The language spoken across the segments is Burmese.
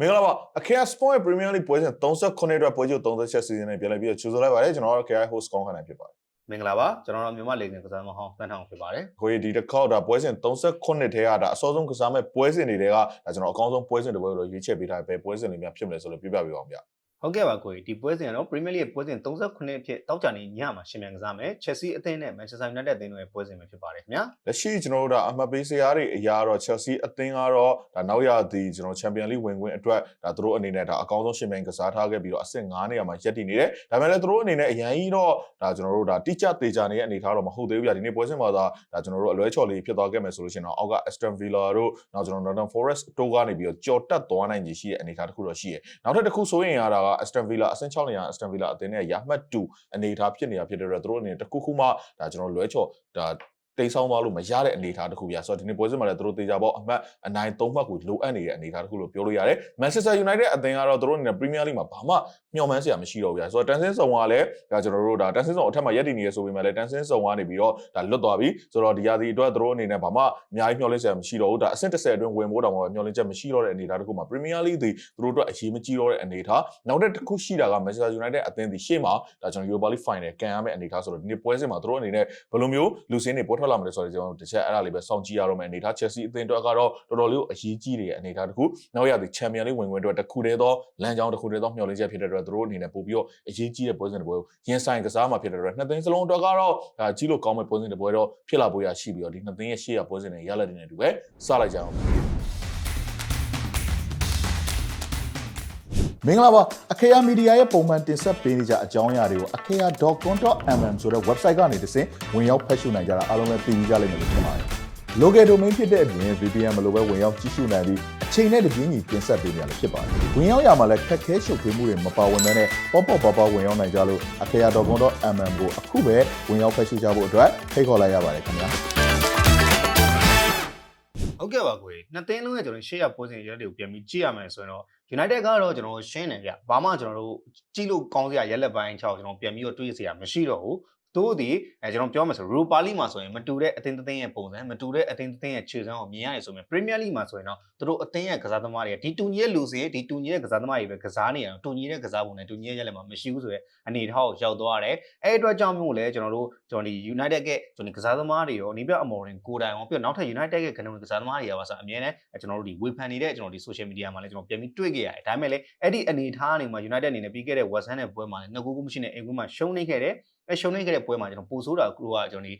မင်္ဂလာပါအခရာ Sport Premier League ပွဲစဉ်38အတွက်ပွဲချုပ်30ချက်စီစဉ်နဲ့ပြန်လည်ပြီးတော့ကြိုဆိုလိုက်ပါတယ်ကျွန်တော်တို့အခရာ host ကောင်းခန့်နိုင်ဖြစ်ပါတယ်မင်္ဂလာပါကျွန်တော်တို့မြန်မာလိဂ်နဲ့ကစားမဟောင်းတန်းထောင်ဖြစ်ပါတယ်ကိုကြီးဒီတစ်ခေါက်ဒါပွဲစဉ်38ထဲကဒါအစောဆုံးကစားမဲ့ပွဲစဉ်တွေကဒါကျွန်တော်အကောင်းဆုံးပွဲစဉ်တစ်ပွဲကိုရွေးချယ်ပေးထားတယ်ဘယ်ပွဲစဉ်တွေများဖြစ်မလဲဆိုလို့ပြပြပေးပါအောင်ဗျ ဟုတ်ကဲ့ပါကိုကြီးဒီပွဲစဉ်ကတော့ Premier League ပွဲစဉ်39အဖြစ်တောက်ကြနေညမှာရှင်မြန်ကစားမယ် Chelsea အသင်းနဲ့ Manchester United အသင်းတို့ရဲ့ပွဲစဉ်ပဲဖြစ်ပါတယ်ခင်ဗျာလက်ရှိကျွန်တော်တို့ဒါအမှတ်ပေးစရာတွေအရာတော့ Chelsea အသင်းကတော့ဒါနောက်ရသည်ကျွန်တော် Champions League ဝင်ခွင့်အတွက်ဒါသူတို့အနေနဲ့ဒါအကောင်းဆုံးရှင်မြန်ကစားထားခဲ့ပြီးတော့အဆင့်9နေရာမှာရပ်တည်နေတယ်ဒါပေမဲ့လည်းသူတို့အနေနဲ့အရင်ကြီးတော့ဒါကျွန်တော်တို့ဒါတိကျသေးကြနေတဲ့အနေအထားတော့မဟုတ်သေးဘူးဗျဒီနေ့ပွဲစဉ်မှာဒါဒါကျွန်တော်တို့အလွဲချော်လေးဖြစ်သွားခဲ့မယ်ဆိုလို့ရှိရင်တော့အောက်က Aston Villa တို့နောက်ကျွန်တော် Northern Forest တို့ကနေပြီးတော့ကြော်တက်သွားနိုင်ကြီးရှိတဲ့အနေအထားတစ်ခုတော့ရှိတယ်နောက်ထပ်တစ်ခုဆိုရင်ရတာက Aston Villa အဆင့်6နေရာ Aston Villa အသင်းနဲ့ရမှတ်2အနေအထားဖြစ်နေတာဖြစ်တဲ့အတွက်သူတို့အနေနဲ့တစ်ခုခုမှဒါကျွန်တော်လွဲချော်ဒါ တိတ်ဆောင်းသွားလို့မရတဲ့အနေအထားတစ်ခုပြဆိုတော့ဒီနေ့ပွဲစဉ်မှာလည်းသူတို့တေချာပေါ့အမှတ်အနိုင်၃မှတ်ကိုလိုအပ်နေတဲ့အနေအထားတစ်ခုလို့ပြောလို့ရတယ် Manchester United အသင်းကတော့သူတို့အနေနဲ့ Premier League မှာဘာမှမျှော်မှန်းစရာမရှိတော့ဘူးဗျာဆိုတော့တန်ဆင်းဆောင်ကလည်းဒါကျွန်တော်တို့ဒါတန်ဆင်းဆောင်အထက်မှာရက်တည်နေရဆိုပေမဲ့လည်းတန်ဆင်းဆောင်ကနေပြီးတော့ဒါလွတ်သွားပြီဆိုတော့ဒီရာသီအတွက်သူတို့အနေနဲ့ဘာမှအများကြီးမျှော်လင့်စရာမရှိတော့ဘူးဒါအဆင့်30အတွင်းဝင်ဖို့တောင်မှမျှော်လင့်ချက်မရှိတော့တဲ့အနေအထားတစ်ခုမှာ Premier League ဒီသူတို့အတွက်အရေးမကြီးတော့တဲ့အနေအထားနောက်တစ်ခုရှိတာက Manchester United အသင်းဒီရှေ့မှာဒါကျွန်တော် Europa League Final ကန်ရမယ့်အနေအထားဆိုတော့ဒီနေ့ပွဲစဉ်မှာသူတို့အနေနဲ့ဘယ်လိုမျိုးလူစင်းတွေပေါ်ထွက်လာမလဲဆိုတော့ကျွန်တော်တစ်ချက်အဲ့ဒါလေးပဲစောင့်ကြည့်ရတော့မယ့်အနေအထား Chelsea အသင်းအတွက်ကတော့တော်တော်လေးကိုအရေးကြီးတဲ့အနေအထားတစ်ခုနောက်ရသည် Champions League ဝင်ခွင့်အတွက်တစ်ခုတည်းသောလမ်းကြောင်းတစ်ခုတည်းသောမျှော်လင့်ချက်ဖြစ်တဲ့အတွက်သူတို့အနေနဲ့ပို့ပြီးတော့အရေးကြီးတဲ့ပွဲစဉ်တစ်ပွဲကိုရင်ဆိုင်ကစားမှာဖြစ်တဲ့အတွက်နှစ်သင်းစလုံးအတွက်ကတော့ဒါကြီးလို့ကောင်းမဲ့ပွဲစဉ်တစ်ပွဲတော့ဖြစ်လာဖို့ရရှိပြီးတော့ဒီနှစ်သင်းရဲ့ရှေ့ရပွဲစဉ်တွေရလက်တွေနဲ့အတူပဲစလိုက်ကြအောင် မင်္ဂလာပါအခေယာမီဒီယာရဲ့ပုံမှန်တင်ဆက်ပေးနေကြအကြောင်းအရာတွေကိုအခေယာ .com.mm ဆိုတဲ့ website ကနေတဆင့်ဝင်ရောက်ဖတ်ရှုနိုင်ကြတာအားလုံးလည်းသိပြီးကြလိမ့်မယ်လို့ထင်ပါတယ်။ local domain ဖြစ်တဲ့အပြင် VPN မလိုပဲဝင်ရောက်ကြည့်ရှုနိုင်ပြီးအချိန်နဲ့တပြေးညီတင်ဆက်ပေးနေရလည်းဖြစ်ပါတယ်။ဝင်ရောက်ရမှာလည်းခက်ခဲရှုပ်ထွေးမှုတွေမပါဝင်ဘဲနဲ့ပေါ့ပေါ့ပါပါဝင်ရောက်နိုင်ကြလို့အခေယာ .com.mm ကိုအခုပဲဝင်ရောက်ဖတ်ရှုကြဖို့အတွက်ဖိတ်ခေါ်လိုက်ရပါတယ်ခင်ဗျာ။ဟုတ်ကဲ့ပါကိုကြီးနှစ်သင်းလုံးရဲ့ကျွန်တော်ရှေ့ရပွဲစဉ်ရက်တွေကိုပြန်ပြီးကြည့်ရမယ်ဆိုရင်တော့ United ကတော့ကျွန်တော်ရှင်းတယ်ဗျဘာမှကျွန်တော်တို့ကြည့်လို့ကောင်းစရာရက်လက်ပိုင်း6ကျွန်တော်ပြန်ပြီးတော့တွေးစရာမရှိတော့ဘူး တို့ဒီအဲကျွန်တော်ပြောမယ်ဆို Europa League မှာဆိုရင်မတူတဲ့အသင်းတစ်သင်းရဲ့ပုံစံမတူတဲ့အသင်းတစ်သင်းရဲ့ခြေစမ်းကိုမြင်ရတယ်ဆိုရင် Premier League မှာဆိုရင်တော့တို့အသင်းရဲ့ကစားသမားတွေကဒီတူညီရဲ့လူစင်ဒီတူညီရဲ့ကစားသမားတွေပဲကစားနေရအောင်တူညီတဲ့ကစားပုံနဲ့တူညီရဲ့ရက်လက်မှာမရှိဘူးဆိုရဲအနေထားကိုရောက်သွားတယ်အဲအတွက်ကြောင့်မို့လဲကျွန်တော်တို့ကျွန်တော်ဒီ United ကကျွန်တော်ကစားသမားတွေရောအနီးပြအမော်ရင်ကိုတိုင်အောင်ပြီးတော့နောက်ထပ် United ကကနဦးကစားသမားတွေရောပါဆိုအမြဲတမ်းကျွန်တော်တို့ဒီဝေဖန်နေတဲ့ကျွန်တော်ဒီ social media မှာလည်းကျွန်တော်ပြန်ပြီးတွေ့ခဲ့ရတယ်ဒါပေမဲ့လည်းအဲ့ဒီအနေထားအနေမှာ United အနေနဲ့ပြီးခဲ့တဲ့ West Ham နဲ့ပွဲမှာလည်းနှစ်ကူးကူးမရှိနဲ့အိမ်ကွင်းမှာရှုံးနေခဲ့တယ် အဲရှုံးနေခဲ့တဲ့ပွဲမှာကျွန်တော်ပိုဆိုးတာကကျွန်တော်ဒီ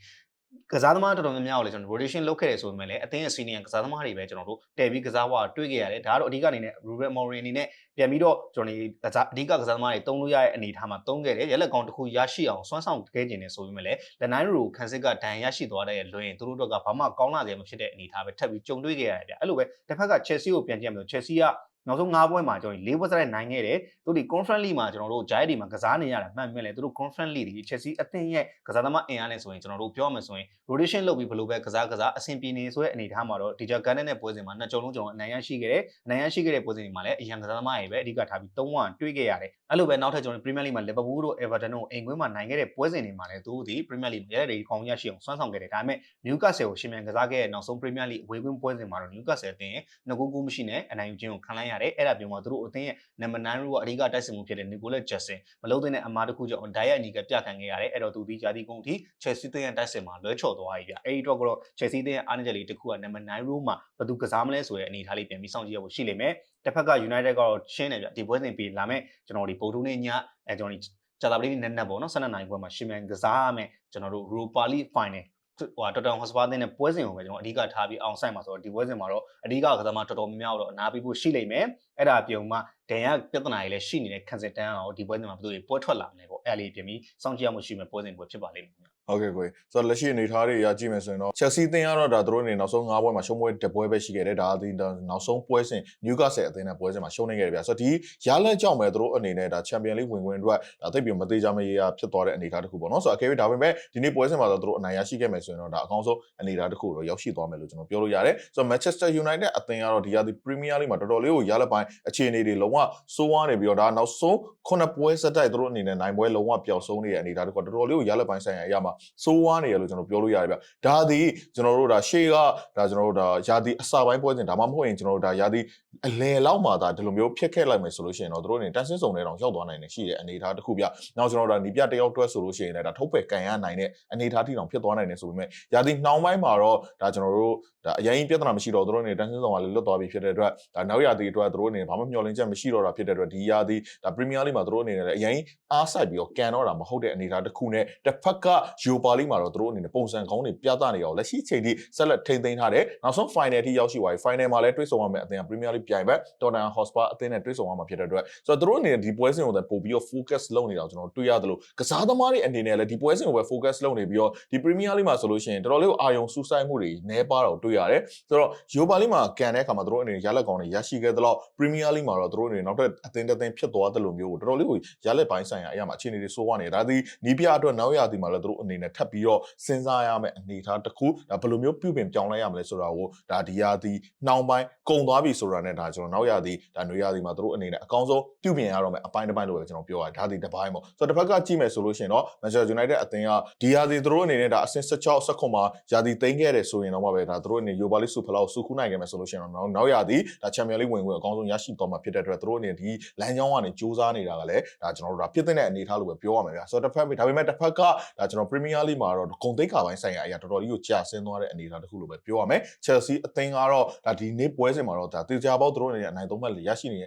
ကစားသမားတော်တော်များများကိုလည်းကျွန်တော် rotation လုပ်ခဲ့တယ်ဆိုပေမဲ့လည်းအသင်းရဲ့ senior ကစားသမားတွေပဲကျွန်တော်တို့တယ်ပြီးကစားဝါတွေ့ခဲ့ရတယ်ဒါကတော့အဓိကအနေနဲ့ Ruben Amorim အနေနဲ့ပြန်ပြီးတော့ကျွန်တော်ဒီကစားအဓိကကစားသမားတွေတုံးလို့ရတဲ့အနေအထားမှာတုံးခဲ့တယ်ရက်လက်ကောင်တစ်ခုရရှိအောင်စွမ်းဆောင်ခဲ့ခြင်းနဲ့ဆိုပေမဲ့လည်းလက်နိုင်ရိုခန်းစစ်ကဒဏ်ရရှိသွားတဲ့လွင်သူတို့တို့ကဘာမှကောင်းလာတယ်မဖြစ်တဲ့အနေအထားပဲထပ်ပြီးကြုံတွေ့ခဲ့ရတယ်ဗျအဲ့လိုပဲတစ်ဖက်က Chelsea ကိုပြန်ကြည့်မယ်ဆို Chelsea က နောက်ဆုံး၅ပွဲမှာကျွန်တော်၄ပွဲစတဲ့နိုင်ခဲ့တယ်သူဒီ Conference League မှာကျွန်တော်တို့ Giant ဒီမှာကစားနေရတာမှန်မြင်လေသူတို့ Conference League ဒီ Chelsea အသင်းရဲ့ကစားသမားအင်အားနဲ့ဆိုရင်ကျွန်တော်တို့ပြောမှဆိုရင် rotation လုပ်ပြီးဘယ်လိုပဲကစားကစားအဆင်ပြေနေဆိုတဲ့အနေအထားမှာတော့ DJ Gunner နဲ့ပွဲစဉ်မှာနှစ်ကြုံလုံးကျွန်တော်အနိုင်ရရှိခဲ့တယ်အနိုင်ရရှိခဲ့တဲ့ပွဲစဉ်တွေမှာလည်းအရန်ကစားသမားတွေပဲအဓိကထားပြီး၃ဝတွေ့ခဲ့ရတယ်အဲ့လိုပဲနောက်ထပ်ကျွန်တော် Premier League မှာ Liverpool တို့ Everton တို့အိမ်ကွင်းမှာနိုင်ခဲ့တဲ့ပွဲစဉ်တွေမှာလည်းသူတို့ဒီ Premier League ရဲ့တွေကောင်းရရှိအောင်စွမ်းဆောင်ခဲ့တယ်ဒါပေမဲ့ Newcastle ကိုရှင်မြန်ကစားခဲ့တဲ့နောက်ဆုံး Premier League အဝေးကွင်းပွဲစဉ်မှာတော့ Newcastle အသင်းရဲ့နှစ်ကူးကူးမရှိနဲ့အနိုင်ယူခြင်းကိုခံလိုက်ရတယ်အဲ့ဒါပြောမှသူတို့အသင်းရဲ့ number 9ရိုးကအဓိကတိုက်စစ်မှုဖြစ်တဲ့ Nicolas Jackson မလုံးတဲ့အမားတစ်ခုကြောင့်ဒိုင်ရက်အနီကပြခံခဲ့ရတယ်အဲ့တော့သူဒီဂျာတီကုန်းထိ Chelsea အသင်းရဲ့တိုက်စစ်မှာလွဲချော်သွားပြီဗျအဲ့ဒီတော့ကတော့ Chelsea အသင်းရဲ့အားနည်းချက်လေးတစ်ခုက number 9ရိုးမှာဘယ်သူကစားမလဲဆိုတဲ့အနေအထားလေးပြန်ပြီးစောင့်ကြည့်ရဖို့ရှိလိမ့်မယ်တစ်ဖက်က United ကတော့ရှင်းတယ်ဗျဒီပွဲစဉ်ပြီးလာမဲ့ကျွန်တော်ဒီဗိုလ်ထုနေညအဲကျွန်တော်ဒီဂျာတာပလီနက်နက်ပေါ့နော်12နိုင်ပွဲမှာရှင်မြန်ကစားရမယ်ကျွန်တော်တို့ Europa League Final ဟိုတော်တော်ဟော့စပါတဲ့ပွဲစဉ်ကိုပဲကျွန်တော်အဓိကထားပြီးအောင်ဆိုင်မှာဆိုတော့ဒီပွဲစဉ်မှာတော့အဓိကကစားမတော်တော်များများတော့အနာပေးဖို့ရှိလိမ့်မယ်အဲ့ဒါပြုံမှဒန်ရပြဿနာတွေလည်းရှိနေတဲ့ခံစစ်တန်းအောင်ဒီပွဲစဉ်မှာဘယ်သူတွေပွဲထွက်လာမလဲပေါ့အဲ့လေးပြင်ပြီးစောင့်ကြည့်ရမှုရှိမယ်ပွဲစဉ်ပွဲဖြစ်ပါလိမ့်မယ် ဟုတ်ကဲ့ကိုဆိုတော့လက်ရှိအနေထားတွေအရကြည့်မယ်ဆိုရင်တော့ Chelsea အသင်းကတော့ဒါသူတို့အနေနောက်ဆုံး၅ပွဲမှာရှုံးပွဲတစ်ပွဲပဲရှိခဲ့တယ်ဒါအသင်းနောက်ဆုံးပွဲစဉ် Newcastle အသင်းနဲ့ပွဲစဉ်မှာရှုံးနေခဲ့တယ်ဗျာဆိုတော့ဒီရလက်ကြောင့်ပဲသူတို့အနေနဲ့ဒါ Champions League ဝင်ခွင့်အတွက်ဒါသိပ်ပြီးမသေးကြမရေးရဖြစ်သွားတဲ့အနေအထားတစ်ခုပေါ့နော်ဆိုတော့အကယ်၍ဒါပေမဲ့ဒီနေ့ပွဲစဉ်မှာတော့သူတို့အနိုင်ရရှိခဲ့မယ်ဆိုရင်တော့ဒါအကောင်းဆုံးအနေအထားတစ်ခုတော့ရောက်ရှိသွားမယ်လို့ကျွန်တော်ပြောလို့ရတယ်ဆိုတော့ Manchester United အသင်းကတော့ဒီရသီ Premier League မှာတော်တော်လေးကိုရလက်ပိုင်းအခြေအနေတွေလုံးဝစိုးဝါးနေပြီးတော့ဒါနောက်ဆုံးခုနှစ်ပွဲဆက်တိုက်သူတို့အနေနဲ့နိုင်ပွဲလုံးဝပျောက်ဆုံးနေတဲ့အနေအထားတစ်ခုတော်တော်လေးကိုရလက်ပိုင်းဆိုင်ရာအရာမှာစိုးဝါးနေရလို့ကျွန်တော်ပြောလို့ရတယ်ဗျဒါသည်ကျွန်တော်တို့ဒါရှေ့ကဒါကျွန်တော်တို့ဒါယာတီအစာပိုင်းပွဲစဉ်ဒါမှမဟုတ်ရင်ကျွန်တော်တို့ဒါယာတီအလယ်လောက်မှဒါဒီလိုမျိုးဖြစ်ခဲ့လိုက်မယ်ဆိုလို့ရှိရင်တော့တို့အနေနဲ့တန်ဆင်းစုံတဲ့တောင်ရောက်သွားနိုင်တယ်ရှိတဲ့အနေအထားတစ်ခုဗျနောက်ကျွန်တော်တို့ဒါနီးပြတယောက်တွဲဆိုလို့ရှိရင်လည်းဒါထုတ်ပယ်ကန်ရနိုင်တဲ့အနေအထားထိတောင်ဖြစ်သွားနိုင်တယ်ဆိုပေမဲ့ယာတီနှောင်းပိုင်းမှာတော့ဒါကျွန်တော်တို့ဒါအရင်ပြဿနာမရှိတော့တို့အနေနဲ့တန်ဆင်းစုံကလည်းလွတ်သွားပြီဖြစ်တဲ့အတွက်ဒါနောက်ယာတီအတွက်တို့အနေနဲ့ဘာမှမျှော်လင့်ချက်မရှိတော့တာဖြစ်တဲ့အတွက်ဒီယာတီဒါပရီးမီးယားလိမှာတို့အနေနဲ့လည်းအရင်အားစိုက်ပြီးတော့ကန်တော့တာမဟုတ်တဲ့အနေအထားတစ်ခုနဲ့တစ်ဖက်ကယူပါလိမှာတော့တို့အနေနဲ့ပုံစံကောင်းတွေပြသနေအောင်လက်ရှိချိန်ထိဆက်လက်ထိန်းသိမ်းထားတယ်နောက်ဆုံး final ထိရောက်ရှိသွားပြီ final မှာလည်းတွေ့ဆုံရမယ်အသင်းက Premier League ပြိုင်ဘက် Tottenham Hotspur အသင်းနဲ့တွေ့ဆုံရမှာဖြစ်တဲ့အတွက်ဆိုတော့တို့အနေနဲ့ဒီပွဲစဉ်ကိုပို့ပြီးတော့ focus လုပ်နေတာကိုကျွန်တော်တွေ့ရတယ်လို့ကစားသမားတွေအနေနဲ့လည်းဒီပွဲစဉ်ကိုပဲ focus လုပ်နေပြီးတော့ဒီ Premier League မှာဆိုလို့ရှိရင်တော်တော်လေးကိုအာရုံစူးစိုက်မှုတွေနည်းပါတော့တွေ့ရတယ်ဆိုတော့ Europa League မှာကန်တဲ့အခါမှာတို့အနေနဲ့ရလက်ကောင်းတွေရရှိခဲ့သလောက် Premier League မှာတော့တို့အနေနဲ့နောက်ထပ်အသင်းတစ်သင်းဖြစ်သွားတယ်လို့မျိုးကိုတော်တော်လေးကိုရလက်ပိုင်းဆိုင်ရာအရာမှာအခြေအနေတွေဆိုးဝါးနေတာဒါသည်နီးပြအတွက်နောက်ရသည်မှာလည်းတို့အနေနဲ့ထပ်ပြီးတော့စဉ်းစားရမယ့်အနေအထားတစ်ခုဒါဘယ်လိုမျိုးပြုပြင်ပြောင်းလဲရမလဲဆိုတာကိုဒါဒီယာသည်နှောင်းပိုင်းကုံသွားပြီဆိုတာနဲ့ဒါကျွန်တော်နောက်ရသည်ဒါနွေရသည်မှာတို့အနေနဲ့အကောင်းဆုံးပြုပြင်ရတော့မယ်အပိုင်းတစ်ပိုင်းလို့ပဲကျွန်တော်ပြောရတယ်ဒါသည်တစ်ပိုင်းပေါ့ဆိုတော့တစ်ဖက်ကကြည့်မယ်ဆိုလို့ရှိရင်တော့ Manchester United အသင်းကဒီယာသည်တို့အနေနဲ့ဒါအဆင့်16 19မှာယာသည်သိမ်းခဲ့တယ်ဆိုရင်တော့မှပဲဒါတို့အနေနဲ့ Europa League စုဖလောက်စုခုနိုင်ခဲ့မယ်ဆိုလို့ရှိရင်တော့နောက်ရသည်ဒါ Champions League ဝင်ဝင်အကောင်းဆုံးရရှိသွားမှာဖြစ်တဲ့အတွက်တို့အနေနဲ့ဒီလမ်းကြောင်းကနေစူးစမ်းနေတာကလည်းဒါကျွန်တော်တို့ဒါဖြစ်တဲ့အနေအထားလို့ပဲပြောရမယ်ဗျာဆိုတော့တစ်ဖက်ဒါပေမဲ့တစ်ဖက်ကဒါကျွန်တော် Premier League မှာတော့ဂုံသိက္ခာပိုင်းဆိုင်ရာအရာတော်တော်လေးကိုကြာဆင်းသွားတဲ့အနေအထားတစ်ခုလို့ပဲပြောရမယ် Chelsea အသင်းကတော့ဒါဒီနေ့ပွဲစဉ်မှာတော့ဒါတေချာပေါက်တို့အနေနဲ့အနိုင်သုံးမှတ်ရရှိနေ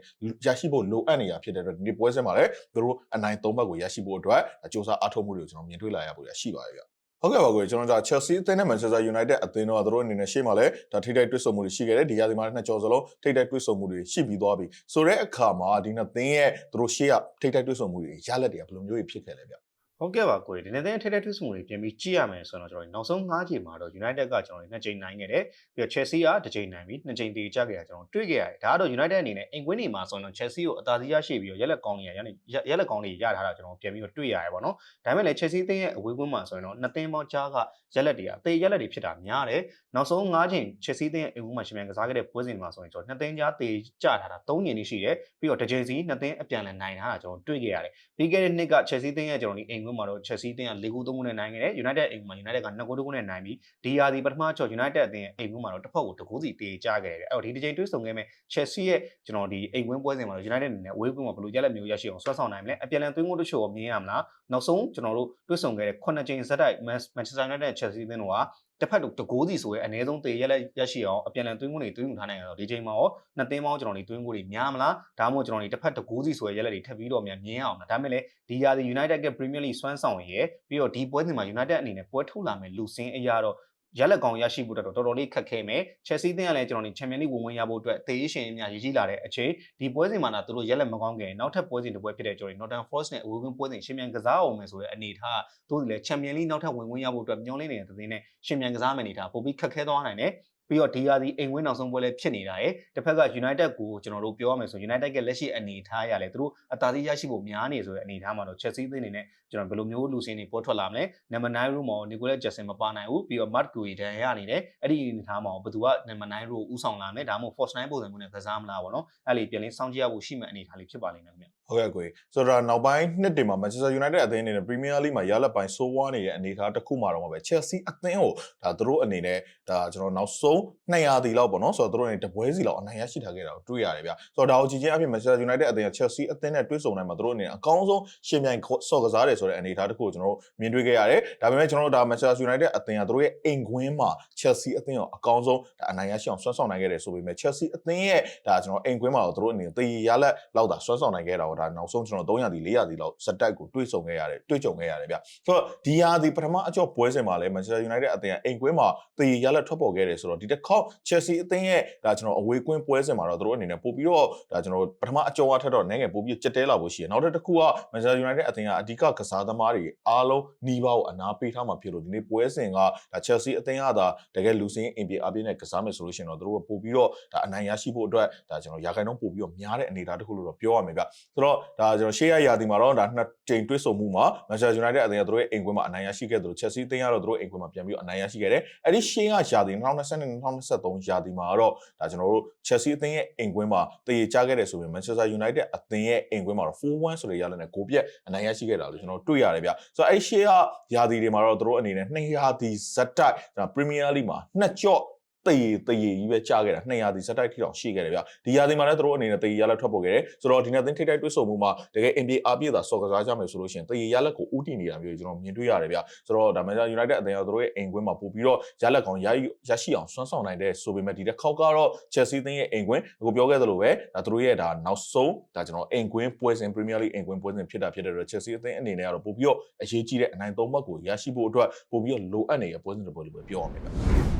ရရှိဖို့လိုအပ်နေတာဖြစ်တဲ့အတွက်ဒီနေ့ပွဲစဉ်မှာလည်းတို့အနိုင်သုံးမှတ်ကိုရရှိဖို့အတွက်အကျိုးစားအားထုတ်မှုတွေကိုကျွန်တော်မြင်တွေ့လာရဖို့ရရှိပါတယ်ဗျာဟုတ်ကဲ့ပါကိုကျွန်တော်တို့ Chelsea အသင်းနဲ့ Manchester United အသင်းတော့တို့အနေနဲ့ရှေ့မှာလည်းဒါထိတိုက်တွေ့ဆုံမှုတွေရှိခဲ့တယ်ဒီရာသီမှာလည်းနှစ်ကြော်စလုံးထိတိုက်တွေ့ဆုံမှုတွေရှိပြီးသွားပြီဆိုတဲ့အခါမှာဒီနှစ်သင်းရဲ့တို့ရှေ့ကထိတိုက်တွေ့ဆုံမှုတွေရလက်တွေကဘယ်လိုမျိုးတွေဖြစ်ခဲ့လဲဗျ ဟုတ်ကဲ့ပါကိုယ်ဒီနေ့တဲ့ထိတဲ့ထွေးမှုတွေပြင်ပြီးကြည့်ရမယ်ဆိုတော့ကျွန်တော်နောက်ဆုံး၅ချိန်မှာတော့ United ကကျွန်တော်တို့နှစ်ချိန်နိုင်ခဲ့တယ်ပြီးတော့ Chelsea ကတစ်ချိန်နိုင်ပြီးနှစ်ချိန်တည်ကြခဲ့တာကျွန်တော်တွေ့ခဲ့ရတယ်ဒါကတော့ United အနေနဲ့အိမ်ကွင်းနေမှာဆိုတော့ Chelsea ကိုအသာစီးရရှိပြီးတော့ရက်လက်ကောင်းတွေရရက်လက်ကောင်းတွေရထားတာကျွန်တော်ပြန်ပြီးတော့တွေ့ရတယ်ပေါ့နော်ဒါပေမဲ့လည်း Chelsea တင်းရဲ့အဝေးကွင်းမှာဆိုရင်တော့နှစ်သင်းပေါင်းကြားကရက်လက်တွေကတေရက်လက်တွေဖြစ်တာများတယ်နောက်ဆုံး၅ချိန် Chelsea တင်းရဲ့အိမ်ကွင်းမှာရှင်မြန်ကစားခဲ့တဲ့ပွဲစဉ်မှာဆိုရင်ကျွန်တော်နှစ်သင်းကြားတေကြထားတာ၃ချိန်နေရှိတယ်ပြီးတော့တစ်ချိန်စီနှစ်သင်းအပြန်လည်နိုင်ထားတာကျွန်တော်တွေ့ခဲ့ရတယ်ပြီးခဲ့တဲ့နှစ်က Chelsea တင်းရဲ့ကျွန်တော်ဒီအိမ်ကွင်းမှာတော့ Chelsea တင်းက၄ဂိုး၃ဂိုးနဲ့နိုင်ခဲ့တယ် United အိမ်မှာ United က2ဂိုး2ဂိုးနဲ့နိုင်ပြီးဒီယာဒီပထမချော့ United အသင်းရဲ့အိမ်ကွင်းမှာတော့တစ်ဖက်ကိုတစ်ဂိုးစီတေကြခဲ့တယ်အဲ့တော့ဒီတစ်ချိန်တွေးဆုံခဲ့မဲ့ Chelsea ရဲ့ကျွန်တော်ဒီအိမ်ကွင်းပွဲစဉ်မှာတော့ United အနေနဲ့အဝေးကွင်းမှာဘယ်လိုရလက်မျိုးရရှိအောင်ဆွဲဆောင်နိုင်မလဲအပြန်လည်သွင်းကိုတချို့ကိုမြင်ရမလားနောက်ဆုံးကျွန်တော်တို့တွေးဆုံခဲ့တဲ့9ချိန်ဇက်တိုက် Manchester United နဲ့ Chelsea အသင်းတို့ကတစ်ဖက်တို့တကိုးစီဆိုရဲအနည်းဆုံးတေရက်လက်ရရှိအောင်အပြန်လည်သွင်းကိုတွေသွင်းယူထားနိုင်ရတော့ဒီချိန်မှာရောနှစ်သင်းပေါင်းကျွန်တော်တို့သွင်းကိုတွေများမလားဒါမှမဟုတ်ကျွန်တော်တို့တစ်ဖက်တကိုးစီဆိုရဲရက်လက်တွေထပ်ပြီးတော့များမြင်အောင်လားဒါမဲ့လေဒီရာဒီ United က Premier League စွမ်းဆောင်ရယ်ပြီးတော့ဒီပွဲစဉ်မှာ United အနေနဲ့ပွဲထုတ်လာမယ်လူစင်းအရာတော့ ရလက်ကောင်ရရှိဖို့တော့တော်တော်လေးခက်ခဲမယ်။ Chelsea တင်းကလည်းကျွန်တော်တို့ Champions League ဝင်ဝင်ရဖို့အတွက်သေရေးရှင်အများရည်ကြီးလာတဲ့အချိန်ဒီပွဲစဉ်မှာတော့သူတို့ရက်လက်မကောင်းခင်နောက်ထပ်ပွဲစဉ်တစ်ပွဲဖြစ်တဲ့ကျွန်တော်တို့ Northern Forest နဲ့အဝေးကွင်းပွဲစဉ်ရှင်မြန်ကစားအောင်မယ်ဆိုတဲ့အနေထားသူတို့လည်း Champions League နောက်ထပ်ဝင်ဝင်ရဖို့အတွက်ညှောင်းလင်းနေတဲ့သတင်းနဲ့ရှင်မြန်ကစားမယ်အနေထားပိုပြီးခက်ခဲသွားနိုင်တယ်။ ပြီးတော့ဒီရာဒီအိမ်ဝင်းနောက်ဆုံးပွဲလည်းဖြစ်နေတာရယ်တစ်ဖက်က United ကိုကျွန်တော်တို့ပြောရမယ်ဆို United ကလက်ရှိအနေထားရလဲသူတို့အသာစီးရရှိဖို့များနေဆိုတဲ့အနေထားမှာတော့ Chelsea အသင်းအနေနဲ့ကျွန်တော်ဘယ်လိုမျိုးလူစင်းတွေပေါ်ထွက်လာမလဲနံပါတ်9 room မှာ Nicolas Jackson မပါနိုင်ဘူးပြီးတော့ Matt Gui တန်ရနေတယ်အဲ့ဒီအနေထားမှာဘယ်သူကနံပါတ်9 room ဦးဆောင်လာမလဲဒါမှမဟုတ် Force 9ပုံစံမျိုးနဲ့ကစားမလားပေါ့နော်အဲ့လေပြန်လင်းစောင့်ကြည့်ရဖို့ရှိမှအနေထားလေးဖြစ်ပါလိမ့်မယ်ခင်ဗျ ဟုတ်ကဲ့ကိုကြီးဆိုတော့နောက်ပိုင်းနှစ်တွေမှာ Manchester United အသင်းအနေနဲ့ Premier League မှာရလက်ပိုင်းဆိုးဝါးနေတဲ့အနေအထားတစ်ခုမှတော့မပဲ Chelsea အသင်းကိုဒါသူတို့အနေနဲ့ဒါကျွန်တော်နောက်ဆုံး200တီလောက်ပေါ့နော်ဆိုတော့သူတို့အနေနဲ့တပွဲစီလောက်အနိုင်ရရှိထားခဲ့တာကိုတွေ့ရတယ်ဗျဆိုတော့ဒါကိုကြည့်ချင်းအဖြစ် Manchester United အသင်းက Chelsea အသင်းနဲ့တွေ့ဆုံနိုင်မှာသူတို့အနေနဲ့အကောင်းဆုံးရှင်ပြိုင်ဆော့ကစားတယ်ဆိုတဲ့အနေအထားတစ်ခုကိုကျွန်တော်တို့မြင်တွေ့ခဲ့ရတယ်ဒါပေမဲ့ကျွန်တော်တို့ဒါ Manchester United အသင်းကသူတို့ရဲ့အိမ်ကွင်းမှာ Chelsea အသင်းကိုအကောင်းဆုံးဒါအနိုင်ရရှိအောင်ဆွမ်းဆောင်နိုင်ခဲ့တယ်ဆိုပေမဲ့ Chelsea အသင်းရဲ့ဒါကျွန်တော်အိမ်ကွင်းမှာတော့သူတို့အနေနဲ့တည်ရလက်လောက်သာဆွမ်းဆောင်နိုင်ခဲ့တာကိုဒါနောက်ဆုံးကျွန်တော်300တီ400တီလောက်စက်တက်ကိုတွေ့ဆုံခဲ့ရတယ်တွေ့ကြုံခဲ့ရတယ်ဗျဆိုတော့ဒီဟာဒီပထမအကျော့ပွဲစဉ်မှာလည်း Manchester United အသင်းကအိမ်ကွင်းမှာတည်ရလက်ထွက်ပေါ်ခဲ့တယ်ဆိုတော့ဒီတစ်ခေါက် Chelsea အသင်းရဲ့ဒါကျွန်တော်အဝေးကွင်းပွဲစဉ်မှာတော့သူတို့အနေနဲ့ပို့ပြီးတော့ဒါကျွန်တော်ပထမအကျော်အထက်တော့နိုင်ငံပို့ပြီးကြက်တဲလာဖို့ရှိတယ်နောက်တစ်ခုက Manchester United အသင်းကအဓိကကစားသမားတွေအားလုံးနီးပါးကိုအနာပေးထားမှာဖြစ်လို့ဒီနေ့ပွဲစဉ်ကဒါ Chelsea အသင်းကဒါတကယ်လူစင်းအင်ပြေအပြည့်နဲ့ကစားမယ်ဆိုလို့ရှိရင်တော့သူတို့ကပို့ပြီးတော့ဒါအနိုင်ရရှိဖို့အတွက်ဒါကျွန်တော်ရာခိုင်နှုန်းပို့ပြီးတော့များတဲ့အနေအထားတစ်ခုလို့တော့ပြောရမယ်ဗျဆိုတော့တော့ဒါကျွန်တော်ရှေ့ရရာသီမှာတော့ဒါနှစ်ကြိမ်တွေ့ဆုံမှုမှာ Manchester United အသင်းကသူတို့ရဲ့အိမ်ကွင်းမှာအနိုင်ရရှိခဲ့တယ်လို့ Chelsea အသင်းကတော့သူတို့အိမ်ကွင်းမှာပြန်ပြီးအနိုင်ရရှိခဲ့တယ်အဲ့ဒီရှေ့ကရာသီ2022-2023ရာသီမှာတော့ဒါကျွန်တော်တို့ Chelsea အသင်းရဲ့အိမ်ကွင်းမှာတည်ကြခဲ့တယ်ဆိုရင် Manchester United အသင်းရဲ့အိမ်ကွင်းမှာတော့4-1ဆိုတဲ့ရလနဲ့ဂိုးပြက်အနိုင်ရရှိခဲ့တာလို့ကျွန်တော်တွေ့ရတယ်ဗျဆိုတော့အဲ့ရှေ့ကရာသီတွေမှာတော့သူတို့အနေနဲ့2ရာသီဇက်တိုက်ဒါ Premier League မှာနှစ်ကြော့ တည်တည်ကြီးပဲကြားခဲ့တာ200ဒီစက်တိုက်ထိတောင်ရှိခဲ့တယ်ဗျဒီရာသီမှာလည်းသူတို့အနေနဲ့တည်ရလက်ထွက်ပေါ်ခဲ့တယ်ဆိုတော့ဒီနေ့သင်းထိတိုက်တွေ့ဆုံမှုမှာတကယ် NBA အပြည့်သာစော်ကစားကြမယ်ဆိုလို့ရှိရင်တည်ရလက်ကိုဥတီနေတာမျိုးကျွန်တော်မြင်တွေ့ရတယ်ဗျဆိုတော့ဒါမှမဟုတ် United အသင်းကသူတို့ရဲ့အိမ်ကွင်းမှာပို့ပြီးတော့ရလက်ကောင်ရရရှိအောင်စွမ်းဆောင်နိုင်တဲ့ဆိုပေမဲ့ဒီတစ်ခေါက်ကတော့ Chelsea သင်းရဲ့အိမ်ကွင်းကိုပြောခဲ့သလိုပဲဒါသူတို့ရဲ့ဒါနောက်ဆုံးဒါကျွန်တော်အိမ်ကွင်းပွဲစဉ် Premier League အိမ်ကွင်းပွဲစဉ်ဖြစ်တာဖြစ်တဲ့အတွက် Chelsea အသင်းအနေနဲ့ကတော့ပို့ပြီးတော့အရေးကြီးတဲ့အနိုင်သုံးမှတ်ကိုရရှိဖို့အတွက်ပို့ပြီးတော့လိုအပ်နေတဲ့ပွဲစဉ်တစ်ပွဲလို့ပဲပြောရမယ်ဗျ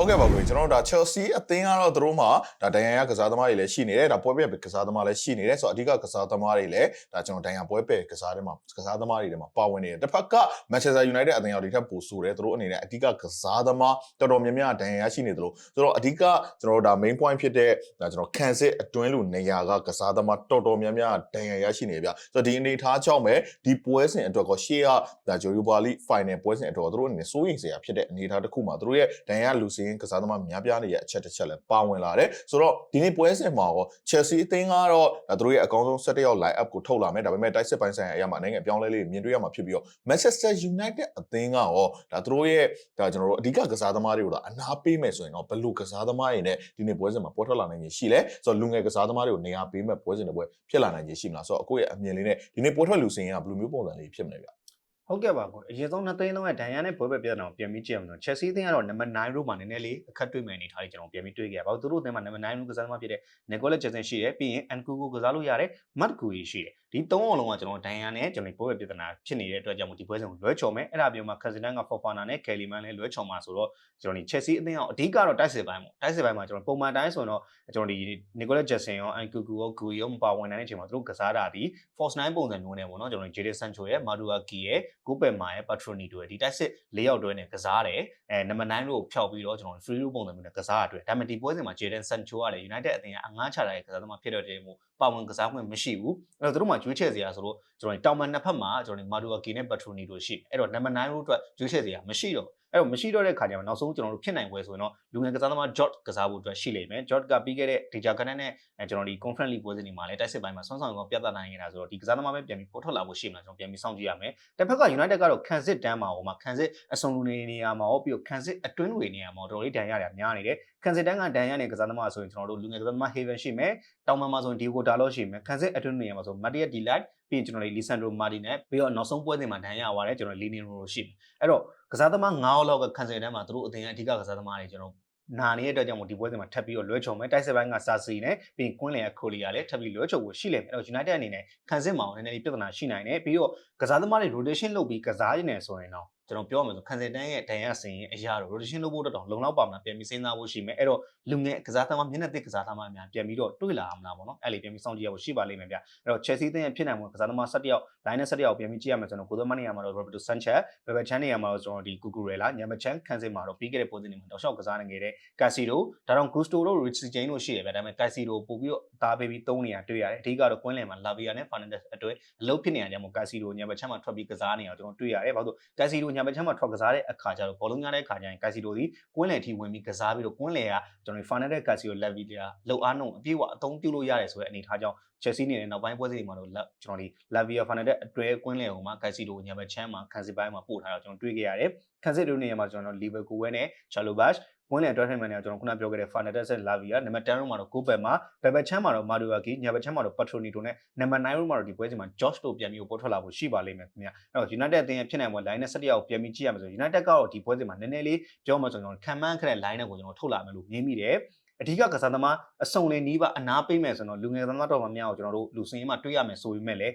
ဟုတ်ကဲ့ပါကွေကျွန်တော်တို့ဒါ Chelsea အသင်းကတော့သူတို့မှာဒါဒိုင်ယန်ရကစားသမားတွေလည်းရှိနေတယ်ဒါပွဲပဲကစားသမားလည်းရှိနေတယ်ဆိုတော့အဓိကကစားသမားတွေလည်းဒါကျွန်တော်ဒိုင်ယန်ပွဲပဲကစားတဲ့မှာကစားသမားတွေထဲမှာပါဝင်နေတယ်တစ်ဖက်က Manchester United အသင်းရောဒီထက်ပိုဆိုတယ်သူတို့အနေနဲ့အဓိကကစားသမားတော်တော်များများဒိုင်ယန်ရရှိနေတယ်လို့ဆိုတော့အဓိကကျွန်တော်တို့ဒါ main point ဖြစ်တဲ့ဒါကျွန်တော်ခံစစ်အတွင်းလူနေရာကကစားသမားတော်တော်များများဒိုင်ယန်ရရှိနေပြဆိုတော့ဒီအနေထားကြောင့်ပဲဒီပွဲစဉ်အတွက်ကောရှေ့ကဒါ Europa League Final ပွဲစဉ်အတွက်သူတို့အနေနဲ့စိုးရိမ်စရာဖြစ်တဲ့အနေထားတစ်ခုမှာသူတို့ရဲ့ဒိုင်ယန်လူစင်းကစားသမားများပြားနေတဲ့အချက်တစ်ချက်လည်းပါဝင်လာတယ်ဆိုတော့ဒီနေ့ပွဲစဉ်မှာရော Chelsea အသင်းကတော့ဒါသူတို့ရဲ့အကောင်းဆုံး17ယောက် line up ကိုထုတ်လာမယ်ဒါပေမဲ့တိုက်စစ်ပိုင်းဆိုင်ရာအရာမှာနိုင်ငံအပြောင်းလဲလေးမြင်တွေ့ရမှာဖြစ်ပြီးတော့ Manchester United အသင်းကရောဒါသူတို့ရဲ့ဒါကျွန်တော်တို့အဓိကကစားသမားတွေကိုတော့အနာပေးမယ်ဆိုရင်တော့ဘယ်လိုကစားသမားတွေနဲ့ဒီနေ့ပွဲစဉ်မှာပေါ်ထွက်လာနိုင်ခြင်းရှိလဲဆိုတော့လူငယ်ကစားသမားတွေကိုနေရာပေးမဲ့ပွဲစဉ်တွေပွဲဖြစ်လာနိုင်ခြင်းရှိမလားဆိုတော့အခုရဲ့အမြင်လေးနဲ့ဒီနေ့ပွဲထွက်လူစင်ကဘယ်လိုမျိုးပုံစံလေးဖြစ်မလဲဗျ ဟုတ်ကဲ့ပါကိုအရင်ဆုံးနှစ်သိန်းလုံးရဲ့ဒန်ရန်နဲ့ဘွဲဘက်ပြဿနာကိုပြန်ပြီးကြည့်အောင်ဆို Chelsea အသင်းကတော့နံပါတ်9ရိုးမှာနည်းနည်းလေးအခက်တွေ့မယ်အနေထားကြီးကျွန်တော်ပြန်ပြီးတွေ့ခဲ့ရပါဘူးသူတို့အသင်းမှာနံပါတ်9ရိုးကစားသမားဖြစ်တဲ့ Nicolas Jackson ရှိတယ်ပြီးရင် Nkunku ကစားလို့ရတယ် Matt Gui ရှိတယ်ဒီသုံးအောင်လုံးကကျွန်တော်ဒန်ရန်နဲ့ကျွန်တော်ဘွဲဘက်ပြဿနာဖြစ်နေတဲ့အတွက်ကြောင့်မို့ဒီပွဲစဉ်ကိုလွဲချော်မယ်အဲ့ဒါပြောမှ Kazan က Fofana နဲ့ Kellyman လည်းလွဲချော်မှာဆိုတော့ကျွန်တော်ဒီ Chelsea အသင်းအောင်အဓိကတော့တိုက်စစ်ပိုင်းပေါ့တိုက်စစ်ပိုင်းမှာကျွန်တော်ပုံမှန်တိုင်းဆိုတော့ကျွန်တော်ဒီ Nicolas Jackson ရော Nkunku ရော Gui ရောမပါဝင်နိုင်တဲ့အချိန်မှာသူတို့ကစားတာဒီ Force 9ပုံစံမျိုးနဲ့ပေါ့နော်ကျွန်တော် Jadon Sancho ရဲ့ Maduaki ရဲ့ Gopelma ရဲ့ Patroni တို့ရဲ့ဒီတိုက်စစ်၄ယောက်တွဲနဲ့ကစားတယ်အဲနံပါတ်9လို့ဖျောက်ပြီးတော့ကျွန်တော် free roll ပုံစံမျိုးနဲ့ကစားရအတွက်ဒါပေမဲ့ဒီပွဲစဉ်မှာ Jadon Sancho ကလည်း United အသင်းကအငှားချတာရဲ့ကစားသမားဖြစ်တဲ့တဲ့မို့ပါဝင်ကစားခွင့်မရှိဘူးအဲ့တော့သူတို့မှရွေးချယ်စရာဆိုတော့ကျွန်တော်တောင်မန်နှစ်ဖက်မှာကျွန်တော် Maduaki နဲ့ Patroni တို့ရှိတယ်အဲ့တော့နံပါတ်9လို့အတွက်ရွေးချယ်စရာမရှိတော့ အဲ့တော့မရှိတော့တဲ့ခါကျမှနောက်ဆုံးကျွန်တော်တို့ဖြစ်နိုင်ပွဲဆိုရင်တော့လူငယ်ကစားသမား Jot ကစားဖို့အတွက်ရှိလိမ့်မယ် Jot ကပြီးခဲ့တဲ့ Deja Cannon နဲ့အဲကျွန်တော်ဒီ Conference League ပွဲစဉ်တွေမှာလည်းတိုက်စစ်ပိုင်းမှာဆွမ်းဆောင်ကောင်ပြသနိုင်နေတာဆိုတော့ဒီကစားသမားပဲပြန်ပြီးပေါ်ထွက်လာဖို့ရှိမလားကျွန်တော်ပြန်ပြီးစောင့်ကြည့်ရမယ်တစ်ဖက်က United ကတော့ခံစစ်တန်းမှာဟိုမှာခံစစ်အစုံလူနေနေရာမှာဟောပြီးတော့ခံစစ်အတွင်းတွေနေရာမှာတော်တော်လေးဒဏ်ရတာများနေတယ်ခံစစ်တန်းကဒဏ်ရတဲ့ကစားသမားဆိုရင်ကျွန်တော်တို့လူငယ်ကစားသမား Haven ရှိမယ်တောင်မန်မှာဆိုရင် Diego Dalot ရှိမယ်ခံစစ်အတွင်းနေရာမှာဆို Matthias Delight ပြီးရင်ကျွန်တော်တို့ Lisandro Martinez နဲ့ပြီးတော့နောက်ဆုံးပွဲစဉ်မှာဒဏ်ရသွားတယ်ကျွန်တော် Liniero ရှိမယ်အဲ့တော့ကစားသမား9ယောက်လောက်ကခံစစ်တန်းမှာသူတို့အသင်းအဓိကကစားသမားတွေကျွန်တော်နာနေတဲ့အတွက်ကြောင့်မို့ဒီပွဲစဉ်မှာထပ်ပြီးတော့လွဲချော်မယ်တိုက်စစ်ပိုင်းကစာစီနဲ့ပြီးကွင်းလယ်ကခိုလီကလည်းထပ်ပြီးလွဲချော်ဖို့ရှိလိမ့်မယ်အဲ့တော့ United အနေနဲ့ခံစစ်မှာနည်းနည်းလေးပြဿနာရှိနိုင်တယ်ပြီးတော့ကစားသမားတွေ rotation လုပ်ပြီးကစားရနေဆိုရင်တော့ ကျွန်တော်ပြောမယ်ဆိုခံစစ်တန်းရဲ့ဒဏ်ရစင်ရဲ့အရာတော့ rotation လုပ်ဖို့တော့လုံလောက်ပါမလားပြန်ပြီးစဉ်းစားဖို့ရှိမယ်အဲ့တော့လူငယ်ကစားသမားမျက်နှာသစ်ကစားသမားများပြန်ပြီးတော့တွေ့လာအောင်လားပေါ့နော်အဲ့လေပြန်ပြီးစောင့်ကြည့်ရဖို့ရှိပါလိမ့်မယ်ဗျအဲ့တော့ Chelsea တင်းရဲ့ဖြစ်နိုင်မှုကစားသမား17ယောက် line နဲ့17ယောက်ပြန်ပြီးကြည့်ရမယ်ဆိုတော့ကိုသမနေရာမှာတော့ Roberto Sanchez ဘယ်ဘက်ချမ်းနေရာမှာတော့ကျွန်တော်ဒီ Cucurella ညမချမ်းခန်းစစ်မှာတော့ပြီးခဲ့တဲ့ position မှာတော့ရှော့ကစားနိုင်ခဲ့တဲ့ Casino ဒါတော့ Gusto တို့ Rich Jane တို့ရှိရဗျဒါပေမဲ့ Casino ပို့ပြီးတော့သားပေးပြီး3နေရာတွေ့ရတယ်အဓိကတော့ကွင်းလယ်မှာ Lavia နဲ့ Fernandez အတွက်အလုပ်ဖြစ်နေရကြမို့ Casino ညမချမ်းမှာထွက်ပြီးကစားနေအောင်ကျွန်တော်တွေ့ရတယ်ဘာလို့ Casino ညမချမ်းမှာထွက်ကစားတဲ့အခါကျတော့ဘောလုံးရတဲ့အခါကျရင် Casino ဒီကွင်းလယ်ထိဝင်ပြီးကစားပြီးတော့ကွင်းလယ်ကကျွန်တော် Fernandez Casino Lavia လောက်အားနှုံအပြည့်အဝအသုံးပြုလို့ရတယ်ဆိုတဲ့အနေထားကြောင့် Chelsea နေနဲ့နောက်ပိုင်းပွဲစဉ်တွေမှာတော့ကျွန်တော်ဒီ Lavia Fernandez အတွဲကွင်းလယ်ဟိုမှာ Casino ညမချမ်းမှာခံစစ်ပိုင်းမှာပို့ထားတော့ကျွန်တော်တွေ့ခဲ့ရတယ်ခံစစ်တို့နေရာမှာကျွန်တော် Liverpool နဲ့ Chalobah ဝင်းလယ်တွဲထိုင်မှန်တွေကကျွန်တော်ခုနပြောခဲ့တဲ့ Fernandez နဲ့ Lavia နံပါတ်10ရုံးမှာတော့ Gobert မှာဘယ်ဘက်ချမ်းမှာတော့ Maduaki ညာဘက်ချမ်းမှာတော့ Patronito နဲ့နံပါတ်9ရုံးမှာတော့ဒီပွဲစဉ်မှာ Josh တို့ပြန်ပြီးပေါ်ထွက်လာဖို့ရှိပါလိမ့်မယ်ခင်ဗျာအဲ့တော့ United အသင်းရဲ့ဖြစ်နိုင်ပွဲ line နဲ့17ရောက်ပြန်ပြီးကြည့်ရမယ်ဆို United ကတော့ဒီပွဲစဉ်မှာနည်းနည်းလေးပြောမှဆိုကျွန်တော်ခံမှန်းခဲ့တဲ့ line နဲ့ကိုကျွန်တော်ထုတ်လာမယ်လို့မြင်မိတယ်အဓိကကစားသမားအစုံလင်နီးပါအနားပိတ်မယ်ဆိုတော့လူငယ်သမားတော်မှများကိုကျွန်တော်တို့လူစင်းမှာတွေ့ရမယ်ဆိုပေမဲ့လည်း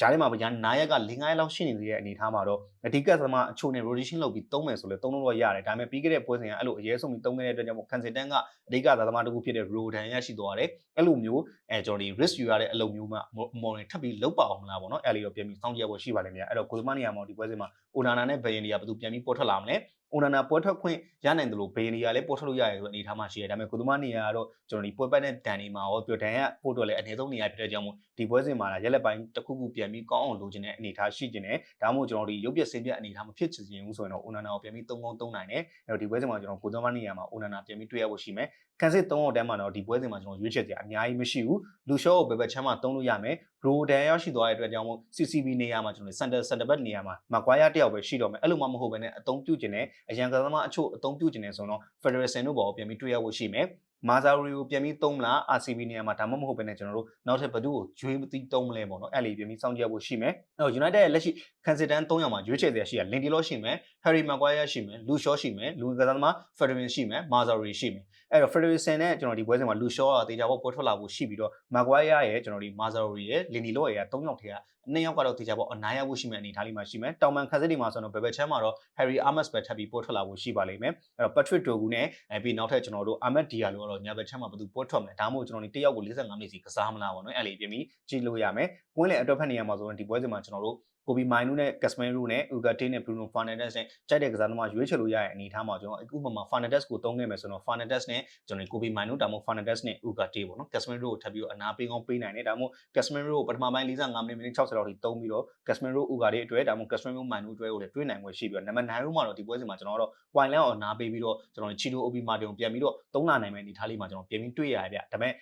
ဂျားထဲမှာဗျာနားရက်က၄၅ရက်လောက်ရှိနေသေးတဲ့အနေအထားမှာတော့အဓိကသမားအချို့နဲ့ rotation လုပ်ပြီးသုံးမယ်ဆိုလဲသုံးလို့ရတယ်ဒါပေမဲ့ပြီးခဲ့တဲ့ပွဲစဉ်ကအဲ့လိုအရေးဆုံးပြီးသုံးခဲ့တဲ့အတွက်ကြောင့်မို့ Kensington ကအဓိကသမားတစ်ခုဖြစ်တဲ့ Rodan ရရှိသွားတယ်အဲ့လိုမျိုးအဲကျွန်တော်ဒီ risk ယူရတဲ့အလုပ်မျိုးမှမော်ရင်ထပ်ပြီးလောက်ပါအောင်မလားပေါ့နော်အဲ့လေးတော့ပြန်ပြီးစောင့်ကြည့်ရဖို့ရှိပါလိမ့်မယ်အဲ့တော့ကိုသမားနေရာမှာဒီပွဲစဉ်မှာ Onana နဲ့ Bayern တွေကဘယ်သူပြန်ပြီးပေါ်ထွက်လာမလဲ အိုနာနာပွဲထွက်ခွင့်ရနိုင်တယ်လို့ဘေးနီယာလည်းပွဲထွက်လို့ရတယ်ဆိုတဲ့အနေအထားမှာရှိတယ်ဒါပေမဲ့ကိုသမားနေရာကတော့ကျွန်တော်ဒီပွဲပတ်တဲ့ဒန်နေမှာရောပြီးတော့ဒန်ရပို့တော့လည်းအနည်းဆုံးနေရာဖြစ်တဲ့ကြောင့်မို့ဒီပွဲစဉ်မှာလာရက်လက်ပိုင်းတစ်ခုခုပြန်ပြီးကောင်းအောင်လုပ်ချင်တဲ့အနေအထားရှိချင်တယ်ဒါမှမဟုတ်ကျွန်တော်ဒီရုပ်ပြစင်ပြအနေအထားမဖြစ်ချင်ဘူးဆိုရင်တော့အိုနာနာကိုပြန်ပြီးသုံးကောင်းသုံးနိုင်တယ်အဲ့တော့ဒီပွဲစဉ်မှာကျွန်တော်ကိုသမားနေရာမှာအိုနာနာပြန်ပြီးတွေ့ရဖို့ရှိမယ်ကန်စစ်3အောင်တန်းမှာတော့ဒီပွဲစဉ်မှာကျွန်တော်ရွေးချယ်စရာအများကြီးမရှိဘူးလူရှော့ကိုဘယ်ဘက်ချမ်းမှာသုံးလို့ရမယ်ရိုဒန်ရောက်ရှိသွားတဲ့အတွက်ကြောင့်မို့ CCB နေရာမှာကျွန်တော်စန်တာစန်တာဘက်နေရာမှာမကွာရတယောက်ပဲရှိတော့မယ်အဲ့လိုမှမဟုတ်ဘဲနဲ့အသုံးပြုကျင်တဲ့အရန်ကစားသမားအချို့အသုံးပြုကျင်နေဆိုတော့ Federation တို့ဘောပြန်ပြီးတွေ့ရဖို့ရှိမယ်မာဇာရီကိုပြန်ပြီးသုံးမလား RCB နေရာမှာဒါမှမဟုတ်ဘဲနဲ့ကျွန်တော်တို့နောက်ထပ်ဘသူ့ကိုရွေးမသိသုံးမလဲပေါ့နော်အဲ့လေပြန်ပြီးစောင့်ကြည့်ရဖို့ရှိမယ်အဲ့တော့ United ရဲ့လက်ရှိ Kensington 3ယောက်မှာရွေးချယ်စရာရှိတာ Lindelof ရှိမယ် Harry Maguire ရှိမယ် Luke Shaw ရှိမယ်လူကစားသမား Federation ရှိမယ် Mazzari ရှိမယ် အဲ့တော့ Federation နဲ့ကျွန်တော်ဒီပွဲစဉ်မှာ Luke Shaw ကတေချာဘောပေါ်ထွက်လာဖို့ရှိပြီးတော့ Maguire ရဲ့ကျွန်တော်ဒီ Mazzari ရဲ့ Lindelof ရဲ့3ယောက်ထဲကနှစ်ယောက်ကတော့တေချာဘောအနားရဖို့ရှိမယ်အနေထားလေးမှာရှိမယ်တောင်ပန်ခန်းစစ်တွေမှာဆိုတော့ဘယ်ဘက်ချမ်းမှာတော့ Harry Amos ပဲထပ်ပြီးပေါ်ထွက်လာဖို့ရှိပါလိမ့်မယ်အဲ့တော့ Patrick Dogu နဲ့အဲပြီးနောက်ထပ်ကျွန်တော်တို့ Ahmed Diallo ကတော့ညာဘက်ချမ်းမှာဘယ်သူပေါ်ထွက်မလဲဒါမှမဟုတ်ကျွန်တော်ဒီတယောက်ကို45မိနစ်စီကစားမလားပေါ့နော်အဲ့လေးပြင်ပြီးကြည့်လို့ရမယ်ကွင်းလေအတွက်ဖက်နေရမှာဆိုရင်ဒီပွဲစဉ်မှာကျွန်တော်တို့ ကိုဘီမိုင်နူနဲ့ကက်စမန်ရူနဲ့ဥဂါတေးနဲ့ဘရူနိုဖာနန်ဒက်စ်နဲ့ကြိုက်တဲ့ကစားသမားရွေးချယ်လို့ရတဲ့အနေအထားမှာကျွန်တော်အခုမှမှာဖာနန်ဒက်စ်ကိုသုံးခဲ့မယ်ဆိုတော့ဖာနန်ဒက်စ်နဲ့ကျွန်တော်ကိုဘီမိုင်နူဒါမှမဟုတ်ဖာနန်ဒက်စ်နဲ့ဥဂါတေးပေါ့နော်ကက်စမန်ရူကိုထပ်ပြီးတော့အနာပေးကောင်းပေးနိုင်တယ်ဒါမှမဟုတ်ကက်စမန်ရူကိုပထမပိုင်း45မိနစ်မိနစ်60လောက်ထိသုံးပြီးတော့ကက်စမန်ရူဥဂါတေးအတွက်ဒါမှမဟုတ်ကက်စမန်ရူမိုင်နူအတွက်ကိုလည်းတွေးနိုင်ွယ်ရှိပြီးတော့နံပါတ်9ရူမှာတော့ဒီပွဲစဉ်မှာကျွန်တော်တို့ဝိုင်လန်ကိုအနာပေးပြီးတော့ကျွန်တော်ချီတိုအိုဘီမာတင်ကိုပြန်ပြီးတော့သုံးလာနိုင်မယ့်အနေအထားလေးမှာကျွန်တော်ပြန်ပြီးတွေ့ရတယ်ဗျဒါပေမဲ့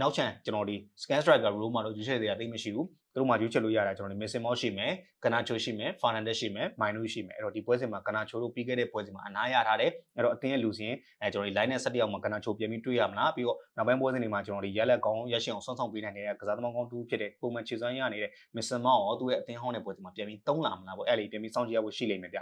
နောက်ချန်ကျွန်တော်ဒီ scan striker role မှာတော့ရွေးချယ်စရာသိမရှိဘူးသူတို့မှရွေးချယ်လို့ရတာကျွန်တော်တို့ missing mouse ရှိမယ်ကနာချိုရှိမယ်ဖာနန်ဒက်ရှိမယ်မိုင်နူရှိမယ်အဲ့တော့ဒီပွဲစဉ်မှာကနာချိုတို့ပြီးခဲ့တဲ့ပွဲစဉ်မှာအနားရထားတယ်အဲ့တော့အတင်းရဲ့လူစင်အဲကျွန်တော်ဒီ line နဲ့ဆက်တယောက်မှာကနာချိုပြန်ပြီးတွေ့ရမလားပြီးတော့နောက်ပိုင်းပွဲစဉ်တွေမှာကျွန်တော်ဒီရက်လက်ကောင်းရက်ရှင်အောင်ဆွမ်းဆောင်ပေးနိုင်တဲ့ကစားသမားကောင်းတူဖြစ်တဲ့ပုံမှန်ခြေစွမ်းရနေတဲ့ missing mouse ရောသူ့ရဲ့အတင်းဟောင်းတဲ့ပွဲစဉ်မှာပြန်ပြီးသုံးလာမလားပေါ့အဲ့လေပြန်ပြီးစောင့်ကြည့်ရဖို့ရှိလိမ့်မယ်ဗျ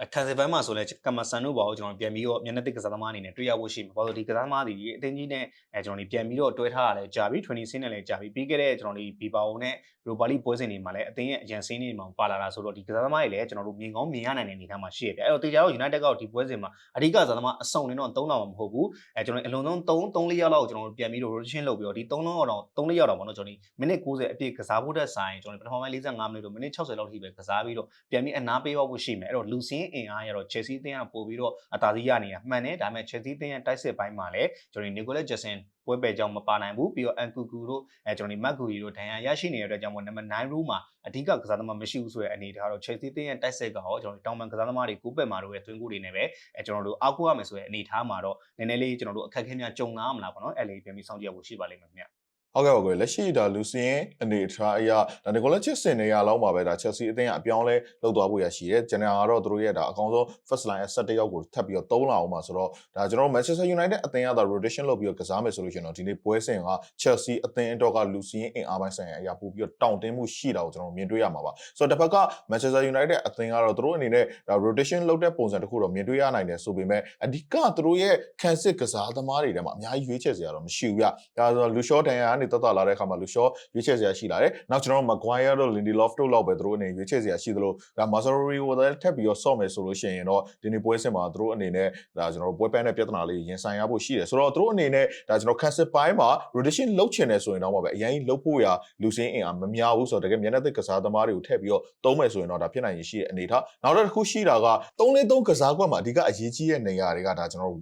အခန်းစပိုင်းမှာဆိုလဲကမ္မဆန်တို့ဘောကိုကျွန်တော်ပြန်ပြီးတော့မျက်နှာတစ်ကစားသမားအနေနဲ့တွေ့ရဖို့ရှိမှာဘာလို့ဒီကစားသမားတွေအတင်းကြီးနဲ့အဲကျွန်တော်ဒီပြန်ပြီးတော့တွဲထားရလဲကြာပြီ20ဆင်းနဲ့လည်းကြာပြီပြီးခဲ့တဲ့ကျွန်တော်ဒီဘီပါအိုနဲ့ရိုပါလီပွဲစဉ်တွေမှာလည်းအတင်းရဲ့အရန်ဆင်းတွေမှာပါလာတာဆိုတော့ဒီကစားသမားတွေလည်းကျွန်တော်တို့မြင်ကောင်းမြင်ရနိုင်တဲ့အနေအထားမှာရှိရပြအဲ့တော့တေချာတော့ United ကဒီပွဲစဉ်မှာအဓိကကစားသမားအစုံနေတော့3လောက်မှာမဟုတ်ဘူးအဲကျွန်တော်အလုံးစုံ3 3 4ရောက်လောက်ကျွန်တော်တို့ပြန်ပြီးတော့ rotation လုပ်ပြီးတော့ဒီ3လုံးတော့3 4ရောက်တော့ပေါ့နော်ကျွန်တော်ဒီမိနစ်90အပြည့်ကစားဖို့တဲ့ဆိုင်ကျွန်တော်ပထမပိုင်း45မိနစ်တော့မိနစ်60လောက်ထိပဲကစားပြီးတော့ပြန်ပြီးအနားပေးဖို့ရှိမယ်အဲ့တော့လူစင်းအင်အားရတော့ Chelsea အသင်းကပို့ပြီးတော့အသာစီးရနေတာမှန်တယ်ဒါပေမဲ့ Chelsea အသင်းရဲ့တိုက်စစ်ပိုင်းမှာလည်းကျွန်တော် Nicolas Jackson ပွဲပယ်ကြောင့်မပါနိုင်ဘူးပြီးတော့ Ankuku တို့အဲကျွန်တော်ဒီ Magui တို့ဒဏ်ရာရရှိနေတဲ့အတွက်ကြောင့်မို့နံပါတ်9 row မှာအဓိကကစားသမားမရှိဘူးဆိုတဲ့အနေအထားတော့ Chelsea အသင်းရဲ့တိုက်စစ်ကရောကျွန်တော်တောင်ပန်ကစားသမားတွေကိုပက်မာတို့ရဲ့သွင်းကိုတွေနဲ့ပဲအဲကျွန်တော်တို့အောက်ကိုရမယ်ဆိုတဲ့အနေအထားမှာတော့နည်းနည်းလေးကျွန်တော်တို့အခက်အခဲများကြုံလာမလားပေါ့နော်အဲ့လေးပြန်ပြီးစောင့်ကြည့်ရဖို့ရှိပါလိမ့်မယ်ခင်ဗျ ဟုတ်ကဲ့ပါကွယ်လက်ရှိဒါလူစင်းအနေထားအရဒါနီကိုလက်ချစ်စင်နေရလောက်မှာပဲဒါ Chelsea အသင်းကအပြောင်းလဲလုပ်သွားဖို့ရရှိတယ်။ General ကတော့သူတို့ရဲ့ဒါအကောင်းဆုံး first line ဆက်တစ်ယောက်ကိုထပ်ပြီးတော့သုံးလာအောင်ပါဆိုတော့ဒါကျွန်တော်တို့ Manchester United အသင်းကဒါ rotation လုပ်ပြီးတော့ကစားမယ်ဆိုလို့ရှိရင်တော့ဒီနေ့ပွဲစဉ်က Chelsea အသင်းအတွက်ကလူစင်းအင်အားပိုင်းဆိုင်ရာအရာပို့ပြီးတော့တောင့်တင်းမှုရှိတာကိုကျွန်တော်မြင်တွေ့ရမှာပါ။ဆိုတော့တစ်ဖက်က Manchester United အသင်းကတော့သူတို့အနေနဲ့ဒါ rotation လုပ်တဲ့ပုံစံတစ်ခုတော့မြင်တွေ့ရနိုင်တယ်ဆိုပေမဲ့အဓိကသူတို့ရဲ့ခံစစ်ကစားသမားတွေထဲမှာအများကြီးရွေးချယ်စရာတော့မရှိဘူးဗျ။ဒါဆိုတော့ Lucio Danya ကနေတက်တက်လာတဲ့အခါမှာလူရှော့ရွေးချယ်စရာရှိလာတယ်။နောက်ကျွန်တော်တို့ Maguire တို့ Lindelof တို့လောက်ပဲသူတို့အနေနဲ့ရွေးချယ်စရာရှိသလိုဒါ Mazzarri ကိုလည်းထပ်ပြီးတော့ဆော့မယ်ဆိုလို့ရှိရင်တော့ဒီနေ့ပွဲစဉ်မှာသူတို့အနေနဲ့ဒါကျွန်တော်တို့ပွဲပန်းတဲ့ပြဿနာလေးရင်ဆိုင်ရဖို့ရှိတယ်။ဆိုတော့သူတို့အနေနဲ့ဒါကျွန်တော် cancel ပိုင်းမှာ rotation လုပ်ချင်တယ်ဆိုရင်တော့ပဲအရင်ကြီးလုပ်ဖို့ရလူစင်းအင်အားမများဘူးဆိုတော့တကယ်မျက်နှာသစ်ကစားသမားတွေကိုထည့်ပြီးတော့သုံးမယ်ဆိုရင်တော့ဒါဖြစ်နိုင်ရရှိတဲ့အနေထား။နောက်တစ်ခုရှိတာက3-3ကစားကွက်မှာအဓိကအရေးကြီးတဲ့နေရာတွေကဒါကျွန်တော်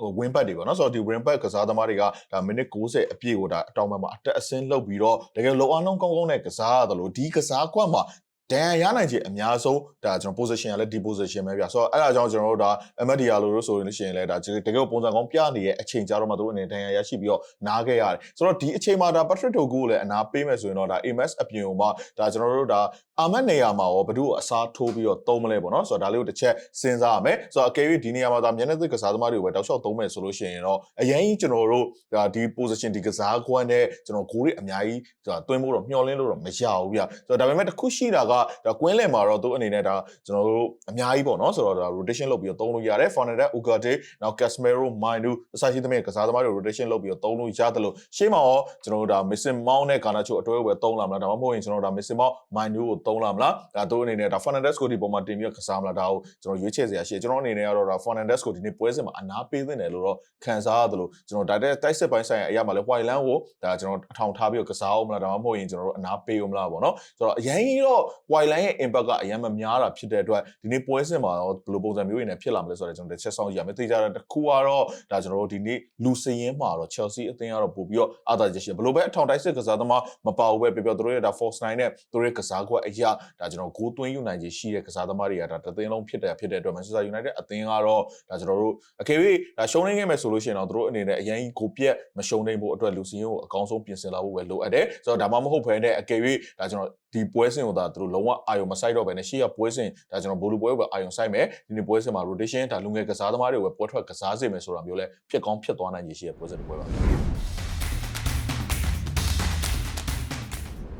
တို့ win back တွေပေါ့နော်။ဆိုတော့ဒီ win back ကစားသမားတွေကဒါမိနစ်90အပြည့်ကိုဒါအတောင်ပံမှာအတက်အဆင်းလုပ်ပြီးတော့တကယ်လုံအောင်လုံးကောင်းကောင်းနဲ့ကစားရတယ်လို့ဒီကစားကွက်မှာ ဒန်ရနိုင်ခြင်းအများဆုံးဒါကျွန်တော် position ကလည်းဒီ position ပဲဗျဆိုတော့အဲ့ဒါကြောင့်ကျွန်တော်တို့ဒါ MDR လို့လို့ဆိုရင်ရှိရင်လည်းဒါတကယ်ပုံစံကောင်းပြနေရဲ့အချိန်ကြာတော့မှတို့အနေနဲ့ဒန်ရရရှိပြီးတော့နားခဲ့ရတယ်ဆိုတော့ဒီအချိန်မှာဒါ Patrick Togo ကိုလည်းအနာပေးမယ်ဆိုရင်တော့ဒါ MS အပြင်ကိုမှဒါကျွန်တော်တို့ဒါအာမတ်နေရာမှာရောဘယ်သူ့ကိုအစားထိုးပြီးတော့သုံးမလဲပေါ့နော်ဆိုတော့ဒါလေးကိုတစ်ချက်စဉ်းစားရမယ်ဆိုတော့အကယ်၍ဒီနေရာမှာဒါမျက်နှာသစ်ကစားသမားတွေကိုပဲတောက်လျှောက်သုံးမယ်ဆိုလို့ရှိရင်တော့အရင်ကြီးကျွန်တော်တို့ဒါဒီ position ဒီကစားကွမ်းနဲ့ကျွန်တော်ဂိုးတွေအများကြီးဒါတွင်းဖို့တော့မျှော်လင့်လို့တော့မရဘူးဗျဆိုတော့ဒါပေမဲ့တစ်ခုရှိတာကဒါကွင်းလယ်မှာတော့သူအနေနဲ့ဒါကျွန်တော်တို့အများကြီးပေါ့နော်ဆိုတော့ဒါ rotation လုပ်ပြီးတော့သုံးလို့ရတယ် Fernandez Ugarte နောက် Casemiro Mainu အစရှိသဖြင့်ကစားသမားတွေ rotation လုပ်ပြီးတော့သုံးလို့ရတယ်လို့ရှေ့မှာရောကျွန်တော်တို့ဒါ Mason Mount နဲ့ Garnacho အတွဲကိုပဲသုံးလာမလားဒါမှမဟုတ်ရင်ကျွန်တော်တို့ဒါ Mason Mount Mainu ကိုသုံးလာမလားဒါသူအနေနဲ့ဒါ Fernandez ကိုဒီပုံမှာတင်ပြီးတော့ကစားမလားဒါကိုကျွန်တော်ရွေးချယ်စရာရှိတယ်ကျွန်တော်အနေနဲ့ကတော့ဒါ Fernandez ကိုဒီနေ့ပွဲစဉ်မှာအနာပေးသင့်တယ်လို့တော့ခံစားရတယ်လို့ကျွန်တော်ဒါတဲ့တိုက်စစ်ပိုင်းဆိုင်ရာအရာမှာလဲ White Land ကိုဒါကျွန်တော်အထောင်ထားပြီးတော့ကစားအောင်မလားဒါမှမဟုတ်ရင်ကျွန်တော်တို့အနာပေးအောင်မလားပေါ့နော်ဆိုတော့အရင်ကြီးတော့ Wildline ရဲ့ impact ကအရင်မများတာဖြစ်တဲ့အတွက်ဒီနေ့ပွဲစဉ်မှာတော့ဘယ်လိုပုံစံမျိုးတွေနဲ့ဖြစ်လာမလဲဆိုတော့ကျွန်တော်တစ်ချက်ဆောင်ကြည့်ရမယ်သိကြတဲ့တစ်ခုကတော့ဒါကျွန်တော်တို့ဒီနေ့လူစရင်မှာတော့ Chelsea အသင်းကတော့ပို့ပြီးတော့အာသာချက်ရှိဘယ်လိုပဲအထောင်တိုက်စစ်ကစားသမားမပါဘူးပဲပြောပြောသူတို့ရဲ့ဒါ Force 9နဲ့သူတို့ရဲ့ကစားကွက်အရာဒါကျွန်တော်ဂိုးသွင်းယူနိုင်ခြင်းရှိတဲ့ကစားသမားတွေကဒါတစ်သင်းလုံးဖြစ်တယ်ဖြစ်တဲ့အတွက် Manchester United အသင်းကတော့ဒါကျွန်တော်တို့အကယ်၍ဒါရှုံးနေခဲ့မယ်ဆိုလို့ရှိရင်တော့သူတို့အနေနဲ့အရင်ဂိုးပြက်မရှုံးနိုင်ဖို့အတွက်လူစရင်ကိုအကောင်းဆုံးပြင်ဆင်လာဖို့ပဲလိုအပ်တယ်ဆိုတော့ဒါမှမဟုတ်ဘဲနဲ့အကယ်၍ဒါကျွန်တော် ဒီပွဲစဉ်ကိုဒါသူတို့လုံးဝအာရုံမဆိုင်တော့ဘဲနဲ့ရှေ့ကပွဲစဉ်ဒါကျွန်တော်ဘိုလူပွဲကိုပဲအာရုံဆိုင်မယ်ဒီနေ့ပွဲစဉ်မှာ rotation ဒါလူငယ်ကစားသမားတွေကိုပဲပွဲထွက်ကစားစေမယ်ဆိုတာမျိုးလဲဖြစ်ကောင်းဖြစ်သွားနိုင်ခြေရှိတဲ့ပွဲစဉ်တစ်ပွဲပါ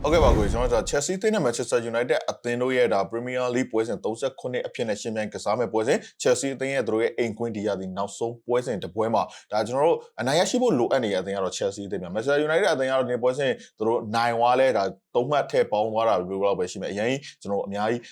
ဟုတ်ကဲ့ပါကိုကျွန်တော်တို့ Chelsea သင်းနဲ့ Manchester United အသင်းတို့ရဲ့ဒါ Premier League ပွဲစဉ်39အဖြစ်နဲ့ရှင်ပြိုင်ကစားမဲ့ပွဲစဉ် Chelsea အသင်းရဲ့တို့ရဲ့အိမ်ကွင်းဒီရသည့်နောက်ဆုံးပွဲစဉ်တစ်ပွဲမှာဒါကျွန်တော်တို့အနိုင်ရရှိဖို့လိုအပ်နေတဲ့အသင်းကတော့ Chelsea အသင်းပါ Manchester United အသင်းကတော့ဒီပွဲစဉ်တို့နိုင်သွားလဲဒါသုံးမှတ်ထည့်ပေါင်းသွားတာဘယ်လိုလောက်ပဲရှိမယ်အရင်ကျွန်တော်အများကြီး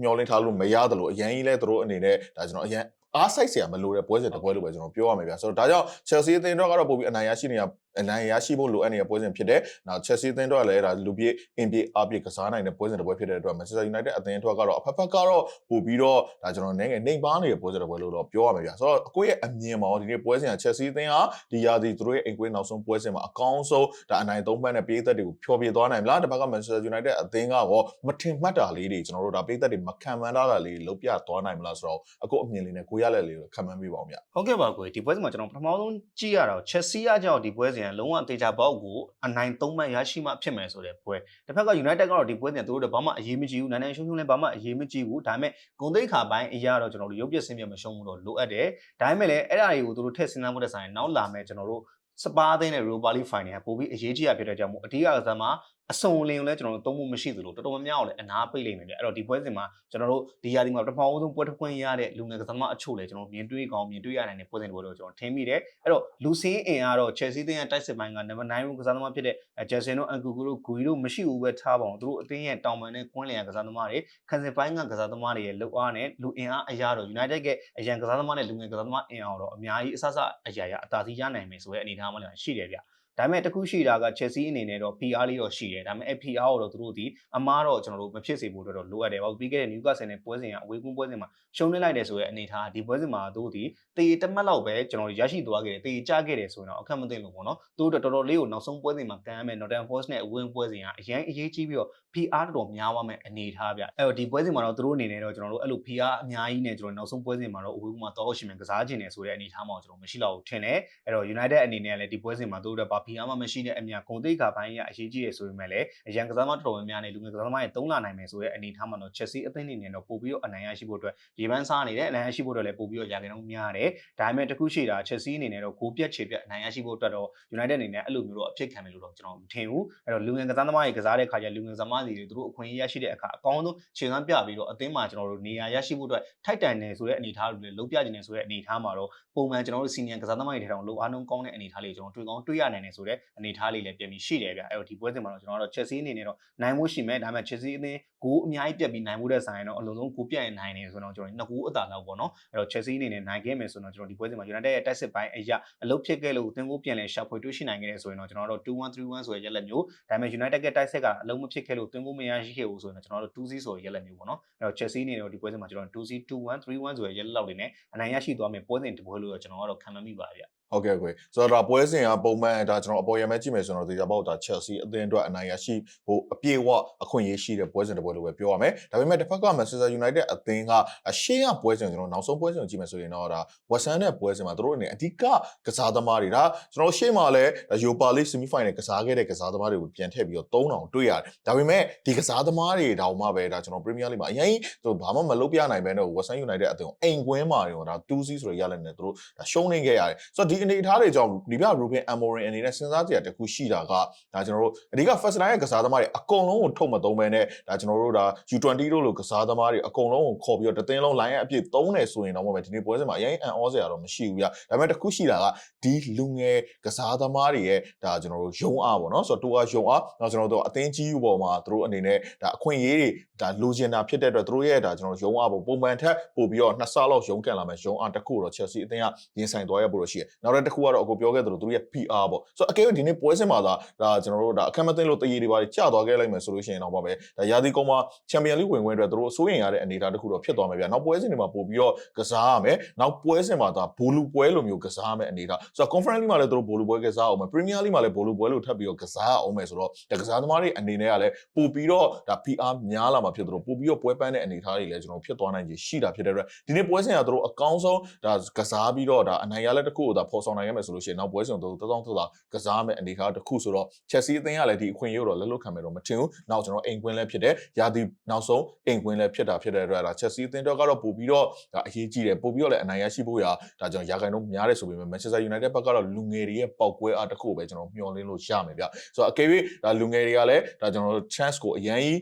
မျှော်လင့်ထားလို့မရသလိုအရင်ကြီးလဲတို့အနေနဲ့ဒါကျွန်တော်အရင်အားဆိုင်စရာမလိုတဲ့ပွဲစဉ်တစ်ပွဲလို့ပဲကျွန်တော်ပြောရမှာဗျာဆိုတော့ဒါကြောင့် Chelsea အသင်းတော့ကတော့ပို့ပြီးအနိုင်ရရှိနေတာ အနိုင်ရရှိဖို့လိုအပ်နေတဲ့ပွဲစဉ်ဖြစ်တဲ့။နောက် Chelsea အသင်းတော့လည်းဒါလူပြည့်အင်ပြည့်အပြည့်ကစားနိုင်တဲ့ပွဲစဉ်တစ်ပွဲဖြစ်တဲ့အတွက် Manchester United အသင်းအတွက်ကတော့အဖက်ဖက်ကတော့ပို့ပြီးတော့ဒါကျွန်တော်နည်းငယ်နှိမ်ပါနေတဲ့ပွဲစဉ်တစ်ပွဲလို့တော့ပြောရမှာဗျာ။ဆိုတော့အကိုရဲ့အမြင်မှာဒီနေ့ပွဲစဉ်က Chelsea အသင်းဟာဒီရာသီသူတို့ရဲ့အိမ်ကွင်းနောက်ဆုံးပွဲစဉ်မှာအကောင်းဆုံးဒါအနိုင်သုံးမှတ်နဲ့ပေးသက်တွေကိုဖျော်ပြသွားနိုင်မလား။တစ်ဖက်က Manchester United အသင်းကတော့မထင်မှတ်တာလေးတွေကျွန်တော်တို့ဒါပေးသက်တွေမခံမှန်းတာလေးလုံးပြသွားနိုင်မလားဆိုတော့အကိုအမြင်လေးနဲ့ကိုရလက်လေးကိုခံမှန်းပေးပါဦးဗျာဟုတ်ကဲ့ပါကိုဒီပွဲစဉ်မှာကျွန်တော်ပထမဆုံးကြည့်ရတာ Chelsea အကြောင်းဒီပွဲစဉ်ကလုံးဝတေချာပေါက်ကိုအနိုင်၃မှတ်ရရှိမှဖြစ်မယ်ဆိုတဲ့ပွဲတစ်ဖက်က United ကတော့ဒီပွဲစဉ်သူတို့တော့ဘာမှအရေးမကြီးဘူးနိုင်နိုင်ရှုံးရှုံးလည်းဘာမှအရေးမကြီးဘူးဒါပေမဲ့ဂုံသိက္ခာပိုင်းအရာတော့ကျွန်တော်တို့ရုပ်ပြစင်းပြမရှုံးဘူးတော့လိုအပ်တယ်ဒါပေမဲ့လည်းအဲ့ဒါတွေကိုသူတို့ထည့်စဉ်းစားမှုတဲ့ဆိုင်နောက်လာမယ်ကျွန်တော်တို့စပါးသိန်းနဲ့ Europa League Final ကပိုပြီးအရေးကြီးရဖြစ်တဲ့ကြောင့်မို့အဓိကကစားမှာ အစုံလင်ကိုလည်းကျွန်တော်တို့သုံးဖို့မရှိသလိုတော်တော်များများကိုလည်းအနာပိတ်လိမ့်မယ်ပြအဲ့တော့ဒီပွဲစဉ်မှာကျွန်တော်တို့ဒီရာသီမှာပထမဆုံးပွဲတစ်ခွင့်ရတဲ့လူငယ်ကစားမအချို့လည်းကျွန်တော်မြင်တွေ့ကောင်းမြင်တွေ့ရနိုင်တဲ့ပွဲစဉ်တွေတော့ကျွန်တော်ထင်မိတယ်အဲ့တော့လူစင်းအင်အားတော့ Chelsea တင်းရဲ့တိုက်စစ်ပိုင်းက number 9ကိုကစားသမားဖြစ်တဲ့ Jason တို့ Ankuku တို့ Gui တို့မရှိဘူးပဲထားပါအောင်သူတို့အသင်းရဲ့တောင်ပန်နဲ့ကွင်းလျံကစားသမားတွေခံစစ်ပိုင်းကကစားသမားတွေရဲ့လောက်အားနဲ့လူအင်အားအရာတော့ United ရဲ့အရန်ကစားသမားနဲ့လူငယ်ကစားသမားအင်အားတော့အများကြီးအဆအဆအရာရာအသာစီးရနိုင်မယ်ဆိုတဲ့အနေအထားမှလည်းရှိတယ်ဗျ ဒါပေမဲ့တခုရှိတာက Chelsea အနေနဲ့တော့ PR လေးတော့ရှိတယ်ဒါပေမဲ့ PR ကိုတော့သူတို့ဒီအမားတော့ကျွန်တော်တို့မဖြစ်စေဖို့အတွက်တော့လိုအပ်တယ်ပေါ့ပြီးခဲ့တဲ့ Newcastle နဲ့ပွဲစဉ်ကအဝေးကွင်းပွဲစဉ်မှာရှုံးနေလိုက်တယ်ဆိုတဲ့အနေအထားဒီပွဲစဉ်မှာသူတို့ဒီတေတမတ်လောက်ပဲကျွန်တော်တို့ရရှိသွားခဲ့တယ်တေကြခဲ့တယ်ဆိုရင်တော့အခက်မသိလို့ပေါ့နော်သူတို့တော်တော်လေးကိုနောက်ဆုံးပွဲစဉ်မှာကန်ရမယ် Nottingham Forest နဲ့အဝင်းပွဲစဉ်ကအရင်အရေးကြီးပြီးတော့ PR တော်တော်များသွားမယ်အနေအထားဗျအဲ့တော့ဒီပွဲစဉ်မှာတော့သူတို့အနေနဲ့တော့ကျွန်တော်တို့အဲ့လို PR အများကြီးနဲ့ကျွန်တော်နောက်ဆုံးပွဲစဉ်မှာတော့အဝေးကွင်းမှာတော့ရှိမယ်ကစားခြင်းနေဆိုတဲ့အနေအထားမှာကျွန်တော်မရှိတော့ဘူးထင်တယ်အဲ့တော့ United အနေနဲ့လည်းဒီပွဲစဉ်မှာသူတို့ကဘာ PR မှမရှိတဲ့အမြဂုံတိတ်ခါပိုင်းကအရေးကြီးရဆိုပေမဲ့လည်းအရန်ကစားသမားတော်တော်များများနဲ့လူငယ်ကစားသမားတွေတုံးလာနိုင်မယ်ဆိုတဲ့အနေအထားမှာတော့ Chelsea အသင်းအနေနဲ့တော့ပို့ပြီးတော့အနိုင်ရရှိဖို့အတွက်ရေပန်းစားနေတယ်အနိုင်ရရှိဖို့အတွက်လည်းပို့ပြီးတော့ရာခိုင်နှုန်းများတယ်ဒါပေမဲ့တခုရှိတာ Chelsea အနေနဲ့တော့ဂိုးပြတ်ချေပြတ်အနိုင်ရရှိဖို့အတွက်တော့ United အနေနဲ့အဲ့လိုမျိုးတော့အဖြစ်ခံမယ်လို့တော့ကျွန်တော်မထင်ဘူးအဲ့တော့လူငယ်ကစားသမားတွေကစားတဲ့အခါကျလူငယ်ကစားသမားတွေသူတို့အခွင့်အရေးရရှိတဲ့အခါအကောင်းဆုံးခြေစွမ်းပြပြီးတော့အသင်းမှာကျွန်တော်တို့နေရာရရှိဖို့အတွက်ထိုက်တန်နေဆိုတဲ့အနေအထားတွေလည်းလုံးပြခြင်းနေဆိုတဲ့အနေအထားမှာတော့ပုံမှန်ကျွန်တော်တို့ senior ကစားသမားတွေထဲတောင်လိုအားလုံးကောင်းတဲ့အနေအထားလေးကျွန်တော်တွေ့ကောင်းတွေ့ရနိုင်တယ်ဆိုတဲ့အနေအထားလေးလည်းပြင်ပြီးရှိတယ်ဗျအဲ့တော့ဒီပွဲစဉ်မှာတော့ကျွန်တော်တို့ Chelsea အနေနဲ့တော့နိုင်မှုရှိမယ်ဒါပေမဲ့ Chelsea အသင်းဂိုးအများကြီးပြတ်ပြီးနိုင်မှုတဲ့ဆိုင်တော့အလုံးလုံးဂိုးပြတ်ရင်နိုင်နေဆိုတော့ကျွန်တော်နှစ်ဂိုးအသာလောက်ပေါ့နော်အဲ့တော့ Chelsea အနေနဲ့နိုင်ခဲ့မယ်ဆိုတော့ကျွန်တော်ဒီပွဲစဉ်မှာ United ရဲ့တိုက်စစ်ပိုင်းအရာအလုပ်ဖြစ်ခဲ့လို့အသင်းကိုပြန်လဲရှာဖွေတွေ့ရှိနိုင်ခဲ့တယ်ဆိုရင်တော့ကျွန်တော်တို့2-1 3-1ဆိုတဲ့ရက်လက်မျိုးဒါပေမဲ့ United ရဲ့တိုက်စစ်ကအလုံးမဖြစ်ခဲ့လို့အသင်းကိုမရရှိခဲ့ဘူးဆိုရင်တော့ကျွန်တော်တို့2-0ဆိုတဲ့ရက်လက်မျိုးပေါ့နော်အဲ့တော့ Chelsea အနေနဲ့တော့ဒီပွဲစဉ်မှာကျွန်တော်2-0 2-1 3-1ဆိုတဲ့ရက်လက်လောက်တွေနဲ့အနိုင်ရရှိသွားမယ်ပွဲစဉ်တစ်ပွဲလို့တော့ကျွန်တော်ကတော့ခံမှန်းမိပါဗျ ဟုတ်ကဲ့ကွယ်ဆိုတော့ဒါပွဲစဉ်ကပုံမှန်ဒါကျွန်တော်အပေါ်ရမဲကြည့်မယ်ဆိုတော့ဒီကြပေါ့ဒါ Chelsea အသင်းအတွက်အနိုင်ရရှိဖို့အပြည့်အဝအခွင့်အရေးရှိတဲ့ပွဲစဉ်တစ်ပွဲလို့ပဲပြောရမယ်ဒါပေမဲ့တစ်ဖက်က Manchester United အသင်းကအရှေ့ကပွဲစဉ်ကျွန်တော်နောက်ဆုံးပွဲစဉ်ကိုကြည့်မယ်ဆိုရင်တော့ဒါ West Ham နဲ့ပွဲစဉ်မှာတို့အနေနဲ့အဓိကကစားသမားတွေဒါကျွန်တော်ရှေ့မှာလည်း Europa League Semi Final ကစားခဲ့တဲ့ကစားသမားတွေကိုပြန်ထည့်ပြီးတော့3000တွေ့ရတယ်ဒါပေမဲ့ဒီကစားသမားတွေတောင်မှပဲဒါကျွန်တော် Premier League မှာအရင်သူဘာမှမလုပ်ပြနိုင်ဘဲတော့ West Ham United အသင်းကိုအိမ်ကွင်းမှာရောဒါ2-0ဆိုရရလက်နဲ့တို့ဒါရှုံးနေခဲ့ရတယ်ဆိုတော့ဒီအနေအထားတွေကြောင့်ဒီပြ Ruben Amorim အနေနဲ့စဉ်းစားကြရတစ်ခုရှိတာကဒါကျွန်တော်တို့အဓိက first line ရဲ့ကစားသမားတွေအကုန်လုံးကိုထုတ်မသုံးဘဲနဲ့ဒါကျွန်တော်တို့ဒါ U20 တို့လိုကစားသမားတွေအကုန်လုံးကိုခေါ်ပြီးတော့တသင်းလုံး line ရဲ့အပြည့်သုံးတယ်ဆိုရင်တော့မှပဲဒီနေ့ပွဲစဉ်မှာအရင်အန်ဩစရာတော့မရှိဘူးဗျဒါပေမဲ့တစ်ခုရှိတာကဒီလူငယ်ကစားသမားတွေရဲ့ဒါကျွန်တော်တို့ယုံအားပေါ့နော်ဆိုတော့တူအားယုံအားတော့ကျွန်တော်တို့အသင်းကြီးပေါ်မှာသူတို့အနေနဲ့ဒါအခွင့်အရေးတွေဒါလိုချင်တာဖြစ်တဲ့အတွက်သူတို့ရဲ့ဒါကျွန်တော်ယုံအားပုံပုံမှန်ထက်ပို့ပြီးတော့နှစ်ဆလောက်ယုံကန်လာမယ်ယုံအားတစ်ခုတော့ Chelsea အသင်းကရင်ဆိုင်သွားရဖို့လို့ရှိတယ်နောက်တစ်ခုကတော့အခုပြောခဲ့သလိုသူတို့ရဲ့ PR ပေါ့ဆိုတော့အကယ်၍ဒီနေ့ပွဲစဉ်မှာသာဒါကျွန်တော်တို့ဒါအခက်မသိလို့တရေတွေပါကြာသွားခဲ့လိုက်မယ်ဆိုလို့ရှိရင်တော့ပါပဲဒါရာသီကုန်းမှာချန်ပီယံလိဝင်ခွင့်အတွက်သူတို့အစိုးရင်ရတဲ့အနေအထားတစ်ခုတော့ဖြစ်သွားမယ်ဗျာနောက်ပွဲစဉ်တွေမှာပို့ပြီးတော့ကစားရမယ်နောက်ပွဲစဉ်မှာဒါဘိုလူပွဲလိုမျိုးကစားရမယ်အနေအထားဆိုတော့ conference league မှာလည်းသူတို့ဘိုလူပွဲကစားအောင်မယ် premier league မှာလည်းဘိုလူပွဲလိုထပ်ပြီးတော့ကစားအောင်မယ်ဆိုတော့ဒါကစားသမားတွေအနေနဲ့ကလည်းပို့ပြီးတော့ဒါ PR များလာမှာဖြစ်သူတို့ပို့ပြီးတော့ပွဲပန်းတဲ့အနေအထားတွေလည်းကျွန်တော်ဖြစ်သွားနိုင်ခြေရှိတာဖြစ်တဲ့အတွက်ဒီနေ့ပွဲစဉ်ကသူတို့အကောင်းဆုံးဒါကစားပြီးတော့ဒါအနိုင်ရလက်တစ်ခုကိုဒါဖော်ဆောင်နိုင်ရမယ်ဆိုလို့ရှိရင်နောက်ပွဲစဉ်ကိုသူတို့တောင်းတောင်းကစားမယ်အနေအထားတစ်ခုဆိုတော့ Chelsea အသင်းကလည်းဒီအခွင့်အရေးကိုတော့လက်လွတ်ခံမယ်တော့မထင်ဘူးနောက်ကျွန်တော်အိမ်ကွင်းလည်းဖြစ်တယ်ရာသီနောက်ဆုံးအိမ်ကွင်းလည်းဖြစ်တာဖြစ်တဲ့အတွက်ဒါ Chelsea အသင်းတော့ကတော့ပို့ပြီးတော့ဒါအရေးကြီးတယ်ပို့ပြီးတော့လည်းအနိုင်ရရှိဖို့ရာဒါကျွန်တော်ရာခိုင်နှုန်းများတယ်ဆိုပေမဲ့ Manchester United ဘက်ကတော့လူငယ်တွေရဲ့ပေါက်ကွဲအားတစ်ခုကိုပဲကျွန်တော်မျှော်လင့်လို့ရမယ်ဗျဆိုတော့အကယ်၍ဒါလူငယ်တွေကလည်းဒါကျွန်တော်တို့ chance ကိုအရင်ကြီး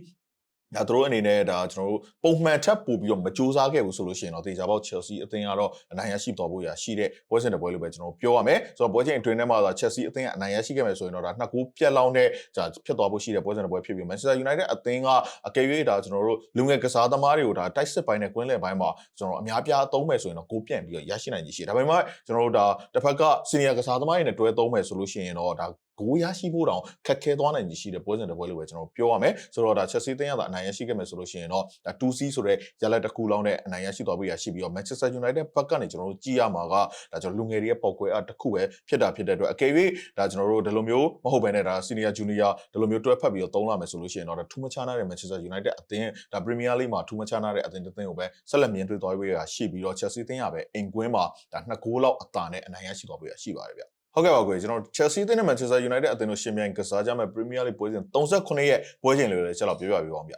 ဒါသူတို့အနေနဲ့ဒါကျွန်တော်တို့ပုံမှန်ထပ်ပို့ပြီးတော့မကြိုးစားခဲ့ဘူးဆိုလို့ရှိရင်တော့တေချာပေါက် Chelsea အသင်းကတော့အနိုင်ရရှိတော်ဖို့ရရှိတဲ့ပွဲစဉ်တစ်ပွဲလို့ပဲကျွန်တော်ပြောရမယ်ဆိုတော့ပွဲချိန်အတွင်းထဲမှာသာ Chelsea အသင်းကအနိုင်ရရှိခဲ့မယ်ဆိုရင်တော့ဒါနှစ်ကူပြက်လောင်းတဲ့ဒါဖြစ်သွားဖို့ရှိတဲ့ပွဲစဉ်တစ်ပွဲဖြစ်ပြီး Manchester United အသင်းကအကယ်၍ဒါကျွန်တော်တို့လူငယ်ကစားသမားတွေကိုဒါတိုက်စစ်ပိုင်းနဲ့ကွင်းလယ်ပိုင်းမှာကျွန်တော်အများပြားသုံးမယ်ဆိုရင်တော့ကိုပြန်ပြီးတော့ရရှိနိုင်ကြီးရှိတယ်ဒါပေမဲ့ကျွန်တော်တို့ဒါတစ်ဖက်က senior ကစားသမားတွေနဲ့တွဲသုံးမယ်ဆိုလို့ရှိရင်တော့ဒါ ကိုရရှိဖို့တောင်ခက်ခဲသွားနိုင်ကြီးရှိတဲ့ပွဲစဉ်တစ်ပွဲလို့ပဲကျွန်တော်ပြောရမယ်ဆိုတော့ဒါ Chelsea အသင်းကသာအနိုင်ရရှိခဲ့မယ်ဆိုလို့ရှိရင်တော့ဒါ 2C ဆိုတဲ့ရလက်တစ်ခုလောင်းနဲ့အနိုင်ရရှိသွားပြီးရရှိပြီးတော့ Manchester United ဘက်ကနေကျွန်တော်တို့ကြည့်ရမှာကဒါကျွန်တော်လူငယ်တွေရဲ့ပေါက်ကွဲအားတစ်ခုပဲဖြစ်တာဖြစ်တဲ့အတွက်အကယ်၍ဒါကျွန်တော်တို့ဒီလိုမျိုးမဟုတ်ဘဲနဲ့ဒါ Senior Junior ဒီလိုမျိုးတွဲဖက်ပြီးတော့သုံးလာမယ်ဆိုလို့ရှိရင်တော့ဒါထူးမခြားနာတဲ့ Manchester United အသင်းဒါ Premier League မှာထူးမခြားနာတဲ့အသင်းတစ်သင်းကိုပဲဆက်လက်မြင်တွေ့သွားပြီးရရှိပြီးတော့ Chelsea အသင်းကပဲအိမ်ကွင်းမှာဒါနှစ်ဂိုးလောက်အသာနဲ့အနိုင်ရရှိသွားပြီးရရှိပါတယ်ဗျ ဟုတ်ကဲ့ပါကွယ်ကျွန်တော် Chelsea အသင်းနဲ့ Manchester United အသင်းတို့ရှင်ပြိုင်ကစားကြမဲ့ Premier League ပွဲစဉ်38ရဲ့ပွဲချိန်လေးလည်းချက်တော့ပြောပြပေးပါဦးဗျ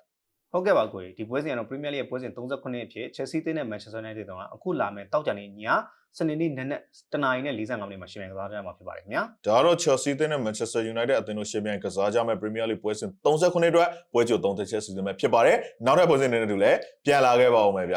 ဟုတ်ကဲ့ပါကိုကြီးဒီပွဲစဉ်ကတော့ Premier League ရဲ့ပွဲစဉ်38အဖြစ် Chelsea တင်းနဲ့ Manchester United တို့ကအခုလာမယ့်တောက်ကြနေညစနေနေ့နက်နက်တနာရီနဲ့45မိနစ်မှာရှင်ပြိုင်ကစားကြမှာဖြစ်ပါတယ်ခင်ဗျာဒါကတော့ Chelsea အသင်းနဲ့ Manchester United အသင်းတို့ရှင်ပြိုင်ကစားကြမဲ့ Premier League ပွဲစဉ်38အတွက်ပွဲကြို3ချက်စီစဉ်မဲ့ဖြစ်ပါတယ်နောက်တဲ့ပွဲစဉ်တွေနဲ့တူလည်းပြန်လာခဲ့ပါဦးမယ်ဗျ